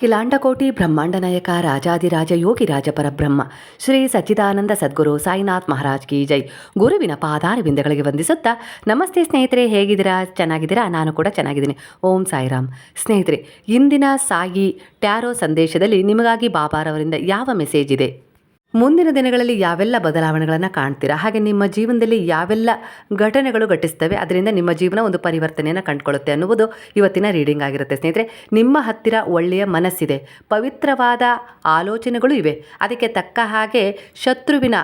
ಕಿಲಾಂಡಕೋಟಿ ಬ್ರಹ್ಮಾಂಡ ನಾಯಕ ರಾಜಾದಿರಾಜ ಯೋಗಿ ಪರಬ್ರಹ್ಮ ಶ್ರೀ ಸಚ್ಚಿದಾನಂದ ಸದ್ಗುರು ಸಾಯಿನಾಥ್ ಮಹಾರಾಜ್ ಕಿ ಜೈ. ಗುರುವಿನ ಪಾದಾರ ಬಿಂದಗಳಿಗೆ ವಂದಿಸುತ್ತಾ, ನಮಸ್ತೆ ಸ್ನೇಹಿತರೆ, ಹೇಗಿದ್ದೀರಾ? ಚೆನ್ನಾಗಿದ್ದೀರಾ? ನಾನು ಕೂಡ ಚೆನ್ನಾಗಿದ್ದೀನಿ. ಓಂ ಸಾಯಿರಾಮ್. ಸ್ನೇಹಿತರೆ, ಇಂದಿನ ಸಾಯಿ ಟ್ಯಾರೋ ಸಂದೇಶದಲ್ಲಿ ನಿಮಗಾಗಿ ಬಾಬಾರವರಿಂದ ಯಾವ ಮೆಸೇಜ್ ಇದೆ? ಮುಂದಿನ ದಿನಗಳಲ್ಲಿ ಯಾವೆಲ್ಲ ಬದಲಾವಣೆಗಳನ್ನು ಕಾಣ್ತೀರಾ? ಹಾಗೆ ನಿಮ್ಮ ಜೀವನದಲ್ಲಿ ಯಾವೆಲ್ಲ ಘಟನೆಗಳು ಘಟಿಸ್ತವೆ, ಅದರಿಂದ ನಿಮ್ಮ ಜೀವನ ಒಂದು ಪರಿವರ್ತನೆಯನ್ನು ಕಂಡುಕೊಳ್ಳುತ್ತೆ ಅನ್ನುವುದು ಇವತ್ತಿನ ರೀಡಿಂಗ್ ಆಗಿರುತ್ತೆ. ಸ್ನೇಹಿತರೆ, ನಿಮ್ಮ ಹತ್ತಿರ ಒಳ್ಳೆಯ ಮನಸ್ಸಿದೆ, ಪವಿತ್ರವಾದ ಆಲೋಚನೆಗಳು ಇವೆ. ಅದಕ್ಕೆ ತಕ್ಕ ಹಾಗೆ ಶತ್ರುವಿನ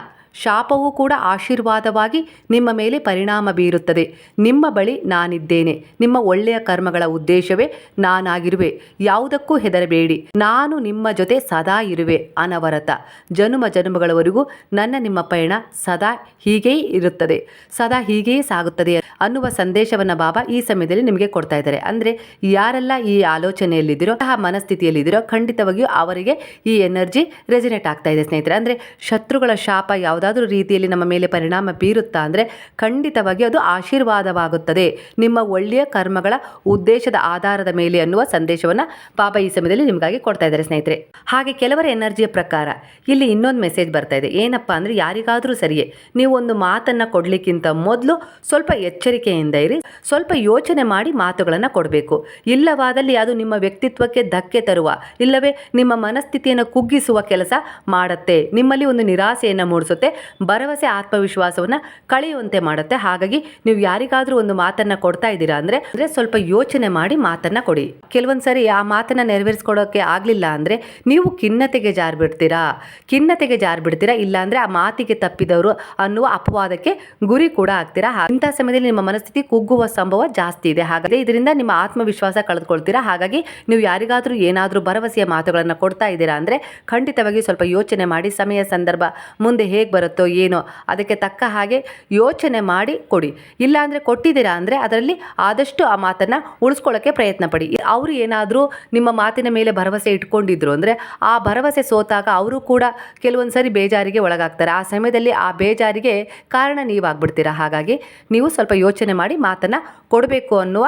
ಶಾಪವೂ ಕೂಡ ಆಶೀರ್ವಾದವಾಗಿ ನಿಮ್ಮ ಮೇಲೆ ಪರಿಣಾಮ ಬೀರುತ್ತದೆ. ನಿಮ್ಮ ಬಳಿ ನಾನಿದ್ದೇನೆ. ನಿಮ್ಮ ಒಳ್ಳೆಯ ಕರ್ಮಗಳ ಉದ್ದೇಶವೇ ನಾನಾಗಿರುವೆ. ಯಾವುದಕ್ಕೂ ಹೆದರಬೇಡಿ. ನಾನು ನಿಮ್ಮ ಜೊತೆ ಸದಾ ಇರುವೆ ಅನವರತ. ಜನುಮ ಜನುಮಗಳವರೆಗೂ ನನ್ನ ನಿಮ್ಮ ಪಯಣ ಸದಾ ಹೀಗೇ ಇರುತ್ತದೆ. ಸದಾ ಹೀಗೇ ಸಾಗುತ್ತದೆ ಅನ್ನುವ ಸಂದೇಶವನ್ನು ಬಾಬಾ ಈ ಸಮಯದಲ್ಲಿ ನಿಮಗೆ ಕೊಡ್ತಾ ಇದ್ದಾರೆ. ಅಂದರೆ ಯಾರೆಲ್ಲ ಈ ಆಲೋಚನೆಯಲ್ಲಿದ್ದೀರೋ ಆ ಮನಸ್ಥಿತಿಯಲ್ಲಿದ್ದೀರೋ ಖಂಡಿತವಾಗಿಯೂ ಅವರಿಗೆ ಈ ಎನರ್ಜಿ ರೆಸಿನೇಟ್ ಆಗ್ತಾ ಇದೆ ಸ್ನೇಹಿತರೆ. ಅಂದರೆ ಶತ್ರುಗಳ ಶಾಪ ಯಾವುದಾದ್ರೂ ರೀತಿಯಲ್ಲಿ ನಮ್ಮ ಮೇಲೆ ಪರಿಣಾಮ ಬೀರುತ್ತಾ ಅಂದರೆ ಖಂಡಿತವಾಗಿ ಅದು ಆಶೀರ್ವಾದವಾಗುತ್ತದೆ. ನಿಮ್ಮ ಒಳ್ಳೆಯ ಕರ್ಮಗಳ ಉದ್ದೇಶದ ಆಧಾರದ ಮೇಲೆ ಅನ್ನುವ ಸಂದೇಶವನ್ನು ಪಾಪ ಈ ಸಮಯದಲ್ಲಿ ನಿಮಗಾಗಿ ಕೊಡ್ತಾ ಇದ್ದಾರೆ ಸ್ನೇಹಿತರೆ. ಹಾಗೆ ಕೆಲವರ ಎನರ್ಜಿಯ ಪ್ರಕಾರ ಇಲ್ಲಿ ಇನ್ನೊಂದು ಮೆಸೇಜ್ ಬರ್ತಾ ಇದೆ. ಏನಪ್ಪ ಅಂದರೆ ಯಾರಿಗಾದರೂ ಸರಿಯೇ, ನೀವು ಒಂದು ಮಾತನ್ನು ಕೊಡಲಿಕ್ಕಿಂತ ಮೊದಲು ಸ್ವಲ್ಪ ಎಚ್ಚರಿಕೆಯಿಂದ ಇರಿ, ಸ್ವಲ್ಪ ಯೋಚನೆ ಮಾಡಿ ಮಾತುಗಳನ್ನು ಕೊಡಬೇಕು. ಇಲ್ಲವಾದಲ್ಲಿ ಅದು ನಿಮ್ಮ ವ್ಯಕ್ತಿತ್ವಕ್ಕೆ ಧಕ್ಕೆ ತರುವ, ಇಲ್ಲವೇ ನಿಮ್ಮ ಮನಸ್ಥಿತಿಯನ್ನು ಕುಗ್ಗಿಸುವ ಕೆಲಸ ಮಾಡುತ್ತೆ. ನಿಮ್ಮಲ್ಲಿ ಒಂದು ನಿರಾಸೆಯನ್ನು ಮೂಡಿಸುತ್ತೆ. ಭರವಸೆ, ಆತ್ಮವಿಶ್ವಾಸವನ್ನು ಕಳೆಯುವಂತೆ ಮಾಡುತ್ತೆ. ಹಾಗಾಗಿ ನೀವು ಯಾರಿಗಾದರೂ ಒಂದು ಮಾತನ್ನು ಕೊಡ್ತಾ ಇದ್ದೀರಾ ಅಂದರೆ ಅಂದರೆ ಸ್ವಲ್ಪ ಯೋಚನೆ ಮಾಡಿ ಮಾತನ್ನು ಕೊಡಿ. ಕೆಲವೊಂದು ಸರಿ ಆ ಮಾತನ್ನು ನೆರವೇರಿಸ್ಕೊಡೋಕ್ಕೆ ಆಗಲಿಲ್ಲ ಅಂದರೆ ನೀವು ಖಿನ್ನತೆಗೆ ಜಾರು ಬಿಡ್ತೀರಾ ಖಿನ್ನತೆಗೆ ಜಾರು ಬಿಡ್ತೀರಾ ಇಲ್ಲಾಂದರೆ ಆ ಮಾತಿಗೆ ತಪ್ಪಿದವರು ಅನ್ನುವ ಅಪವಾದಕ್ಕೆ ಗುರಿ ಕೂಡ ಆಗ್ತೀರಾ? ಇಂಥ ಸಮಯದಲ್ಲಿ ನಿಮ್ಮ ಮನಸ್ಥಿತಿ ಕುಗ್ಗುವ ಸಂಭವ ಜಾಸ್ತಿ ಇದೆ. ಹಾಗಾದರೆ ಇದರಿಂದ ನಿಮ್ಮ ಆತ್ಮವಿಶ್ವಾಸ ಕಳೆದುಕೊಳ್ತೀರಾ? ಹಾಗಾಗಿ ನೀವು ಯಾರಿಗಾದರೂ ಏನಾದರೂ ಭರವಸೆಯ ಮಾತುಗಳನ್ನು ಕೊಡ್ತಾ ಇದ್ದೀರಾ ಅಂದರೆ ಖಂಡಿತವಾಗಿ ಸ್ವಲ್ಪ ಯೋಚನೆ ಮಾಡಿ, ಸಮಯ, ಸಂದರ್ಭ ಮುಂದೆ ಹೇಗೆ ಬರುತ್ತೋ ಏನೋ, ಅದಕ್ಕೆ ತಕ್ಕ ಹಾಗೆ ಯೋಚನೆ ಮಾಡಿ ಕೊಡಿ. ಇಲ್ಲಾಂದರೆ ಕೊಟ್ಟಿದ್ದೀರಾ ಅಂದರೆ ಅದರಲ್ಲಿ ಆದಷ್ಟು ಆ ಮಾತನ್ನು ಉಳಿಸ್ಕೊಳ್ಳೋಕ್ಕೆ ಪ್ರಯತ್ನ ಪಡಿ. ಅವರು ಏನಾದರೂ ನಿಮ್ಮ ಮಾತಿನ ಮೇಲೆ ಭರವಸೆ ಇಟ್ಕೊಂಡಿದ್ರು ಅಂದರೆ ಆ ಭರವಸೆ ಸೋತಾಗ ಅವರು ಕೂಡ ಕೆಲವೊಂದು ಸರಿ ಬೇಜಾರಿಗೆ ಒಳಗಾಗ್ತಾರೆ. ಆ ಸಮಯದಲ್ಲಿ ಆ ಬೇಜಾರಿಗೆ ಕಾರಣ ನೀವಾಗ್ಬಿಡ್ತೀರಾ? ಹಾಗಾಗಿ ನೀವು ಸ್ವಲ್ಪ ಯೋಚನೆ ಮಾಡಿ ಮಾತನ್ನು ಕೊಡಬೇಕು ಅನ್ನುವ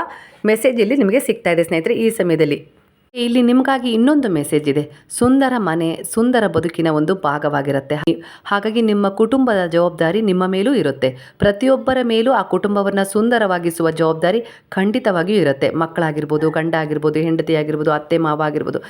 ಮೆಸೇಜ್ ಇಲ್ಲಿ ನಿಮಗೆ ಸಿಗ್ತಾ ಇದೆ ಸ್ನೇಹಿತರೆ, ಈ ಸಮಯದಲ್ಲಿ. ಇಲ್ಲಿ ನಿಮಗಾಗಿ ಇನ್ನೊಂದು ಮೆಸೇಜ್ ಇದೆ. ಸುಂದರ ಮನೆ, ಸುಂದರ ಬದುಕಿನ ಒಂದು ಭಾಗವಾಗಿರುತ್ತೆ. ಹಾಗಾಗಿ ನಿಮ್ಮ ಕುಟುಂಬದ ಜವಾಬ್ದಾರಿ ನಿಮ್ಮ ಮೇಲೂ ಇರುತ್ತೆ. ಪ್ರತಿಯೊಬ್ಬರ ಮೇಲೂ ಆ ಕುಟುಂಬವನ್ನು ಸುಂದರವಾಗಿಸುವ ಜವಾಬ್ದಾರಿ ಖಂಡಿತವಾಗಿಯೂ ಇರುತ್ತೆ. ಮಕ್ಕಳಾಗಿರ್ಬೋದು ಗಂಡ ಆಗಿರ್ಬೋದು ಹೆಂಡತಿ ಆಗಿರ್ಬೋದು ಅತ್ತೆ ಮಾವ ಆಗಿರ್ಬೋದು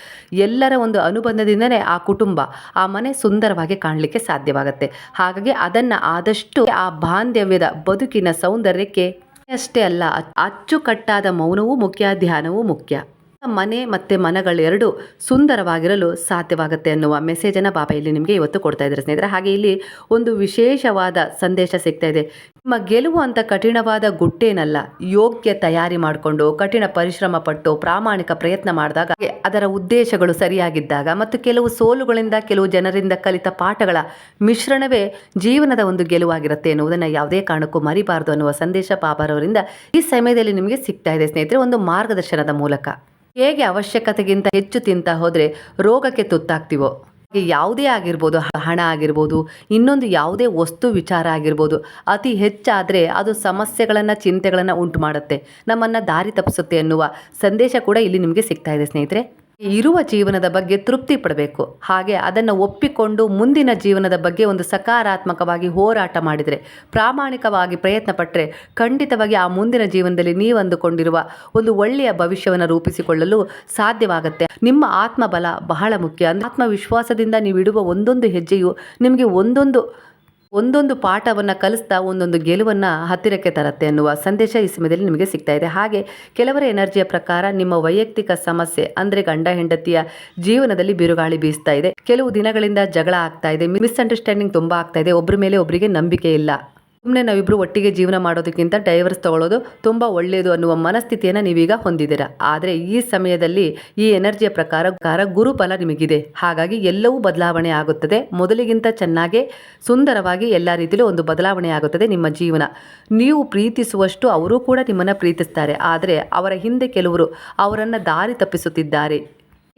ಎಲ್ಲರ ಒಂದು ಅನುಬಂಧದಿಂದನೇ ಆ ಕುಟುಂಬ ಆ ಮನೆ ಸುಂದರವಾಗಿ ಕಾಣಲಿಕ್ಕೆ ಸಾಧ್ಯವಾಗುತ್ತೆ. ಹಾಗಾಗಿ ಅದನ್ನು ಆದಷ್ಟು ಆ ಬಾಂಧವ್ಯದ ಬದುಕಿನ ಸೌಂದರ್ಯಕ್ಕೆ ಅಷ್ಟೇ ಅಲ್ಲ, ಅಚ್ಚುಕಟ್ಟಾದ ಮೌನವೂ ಮುಖ್ಯ, ಧ್ಯಾನವೂ ಮುಖ್ಯ. ಮನೆ ಮತ್ತು ಮನಗಳೆರಡು ಸುಂದರವಾಗಿರಲು ಸಾಧ್ಯವಾಗುತ್ತೆ ಅನ್ನುವ ಮೆಸೇಜನ್ನು ಬಾಬಾ ಇಲ್ಲಿ ನಿಮಗೆ ಇವತ್ತು ಕೊಡ್ತಾ ಇದ್ದಾರೆ ಸ್ನೇಹಿತರೆ. ಹಾಗೆ ಇಲ್ಲಿ ಒಂದು ವಿಶೇಷವಾದ ಸಂದೇಶ ಸಿಗ್ತಾ ಇದೆ. ನಿಮ್ಮ ಗೆಲುವು ಅಂತ ಕಠಿಣವಾದ ಗುಟ್ಟೇನಲ್ಲ, ಯೋಗ್ಯ ತಯಾರಿ ಮಾಡಿಕೊಂಡು, ಕಠಿಣ ಪರಿಶ್ರಮ ಪಟ್ಟು, ಪ್ರಾಮಾಣಿಕ ಪ್ರಯತ್ನ ಮಾಡಿದಾಗ ಅದರ ಉದ್ದೇಶಗಳು ಸರಿಯಾಗಿದ್ದಾಗ ಮತ್ತು ಕೆಲವು ಸೋಲುಗಳಿಂದ, ಕೆಲವು ಜನರಿಂದ ಕಲಿತ ಪಾಠಗಳ ಮಿಶ್ರಣವೇ ಜೀವನದ ಒಂದು ಗೆಲುವಾಗಿರುತ್ತೆ ಎನ್ನುವುದನ್ನು ಯಾವುದೇ ಕಾರಣಕ್ಕೂ ಮರಿಬಾರದು ಅನ್ನುವ ಸಂದೇಶ ಬಾಬಾರವರಿಂದ ಈ ಸಮಯದಲ್ಲಿ ನಿಮಗೆ ಸಿಗ್ತಾ ಇದೆ ಸ್ನೇಹಿತರೆ. ಒಂದು ಮಾರ್ಗದರ್ಶನದ ಮೂಲಕ. ಹೇಗೆ ಅವಶ್ಯಕತೆಗಿಂತ ಹೆಚ್ಚು ತಿಂತ ಹೋದರೆ ರೋಗಕ್ಕೆ ತುತ್ತಾಗ್ತೀವೋ? ಯಾವುದೇ ಆಗಿರ್ಬೋದು, ಹಣ ಆಗಿರ್ಬೋದು, ಇನ್ನೊಂದು ಯಾವುದೇ ವಸ್ತು ವಿಚಾರ ಆಗಿರ್ಬೋದು, ಅತಿ ಹೆಚ್ಚಾದರೆ ಅದು ಸಮಸ್ಯೆಗಳನ್ನು, ಚಿಂತೆಗಳನ್ನು ಉಂಟು ಮಾಡುತ್ತೆ ನಮ್ಮನ್ನು ದಾರಿ ತಪ್ಪಿಸುತ್ತೆ ಅನ್ನುವ ಸಂದೇಶ ಕೂಡ ಇಲ್ಲಿ ನಿಮಗೆ ಸಿಗ್ತಾ ಇದೆ ಸ್ನೇಹಿತರೆ. ಇರುವ ಜೀವನದ ಬಗ್ಗೆ ತೃಪ್ತಿ ಪಡಬೇಕು. ಹಾಗೆ ಅದನ್ನು ಒಪ್ಪಿಕೊಂಡು ಮುಂದಿನ ಜೀವನದ ಬಗ್ಗೆ ಒಂದು ಸಕಾರಾತ್ಮಕವಾಗಿ ಹೋರಾಟ ಮಾಡಿದರೆ, ಪ್ರಾಮಾಣಿಕವಾಗಿ ಪ್ರಯತ್ನ ಪಟ್ಟರೆ ಖಂಡಿತವಾಗಿ ಆ ಮುಂದಿನ ಜೀವನದಲ್ಲಿ ನೀವು ಅಂದುಕೊಂಡಿರುವ ಒಂದು ಒಳ್ಳೆಯ ಭವಿಷ್ಯವನ್ನು ರೂಪಿಸಿಕೊಳ್ಳಲು ಸಾಧ್ಯವಾಗುತ್ತೆ. ನಿಮ್ಮ ಆತ್ಮಬಲ ಬಹಳ ಮುಖ್ಯ. ಆತ್ಮವಿಶ್ವಾಸದಿಂದ ನೀವು ಇಡುವ ಒಂದೊಂದು ಹೆಜ್ಜೆಯು ನಿಮಗೆ ಒಂದೊಂದು ಒಂದೊಂದು ಪಾಠವನ್ನು ಕಲಿಸ್ತಾ ಒಂದೊಂದು ಗೆಲುವನ್ನು ಹತ್ತಿರಕ್ಕೆ ತರುತ್ತೆ ಅನ್ನುವ ಸಂದೇಶ ಈ ಸಮಯದಲ್ಲಿ ನಿಮಗೆ ಸಿಗ್ತಾ ಇದೆ. ಹಾಗೆ ಕೆಲವರ ಎನರ್ಜಿಯ ಪ್ರಕಾರ ನಿಮ್ಮ ವೈಯಕ್ತಿಕ ಸಮಸ್ಯೆ, ಅಂದರೆ ಗಂಡ ಹೆಂಡತಿಯ ಜೀವನದಲ್ಲಿ ಬಿರುಗಾಳಿ ಬೀಸ್ತಾ ಇದೆ. ಕೆಲವು ದಿನಗಳಿಂದ ಜಗಳ ಆಗ್ತಾ ಇದೆ. ಮಿಸ್ಅಂಡರ್ಸ್ಟ್ಯಾಂಡಿಂಗ್ ತುಂಬ ಆಗ್ತಾ ಇದೆ. ಒಬ್ಬರ ಮೇಲೆ ಒಬ್ಬರಿಗೆ ನಂಬಿಕೆ ಇಲ್ಲ. ಸುಮ್ಮನೆ ನಾವಿಬ್ಬರು ಒಟ್ಟಿಗೆ ಜೀವನ ಮಾಡೋದಕ್ಕಿಂತ ಡೈವರ್ಸ್ ತಗೊಳ್ಳೋದು ತುಂಬ ಒಳ್ಳೆಯದು ಅನ್ನುವ ಮನಸ್ಥಿತಿಯನ್ನು ನೀವೀಗ ಹೊಂದಿದ್ದೀರಾ. ಆದರೆ ಈ ಸಮಯದಲ್ಲಿ ಈ ಎನರ್ಜಿಯ ಪ್ರಕಾರ ಕಾರ ಗುರುಫಲ ನಿಮಗಿದೆ. ಹಾಗಾಗಿ ಎಲ್ಲವೂ ಬದಲಾವಣೆ ಆಗುತ್ತದೆ. ಮೊದಲಿಗಿಂತ ಚೆನ್ನಾಗಿ, ಸುಂದರವಾಗಿ ಎಲ್ಲ ರೀತಿಯಲ್ಲೂ ಒಂದು ಬದಲಾವಣೆ ಆಗುತ್ತದೆ ನಿಮ್ಮ ಜೀವನ. ನೀವು ಪ್ರೀತಿಸುವಷ್ಟು ಅವರೂ ಕೂಡ ನಿಮ್ಮನ್ನು ಪ್ರೀತಿಸ್ತಾರೆ. ಆದರೆ ಅವರ ಹಿಂದೆ ಕೆಲವರು ಅವರನ್ನು ದಾರಿ ತಪ್ಪಿಸುತ್ತಿದ್ದಾರೆ.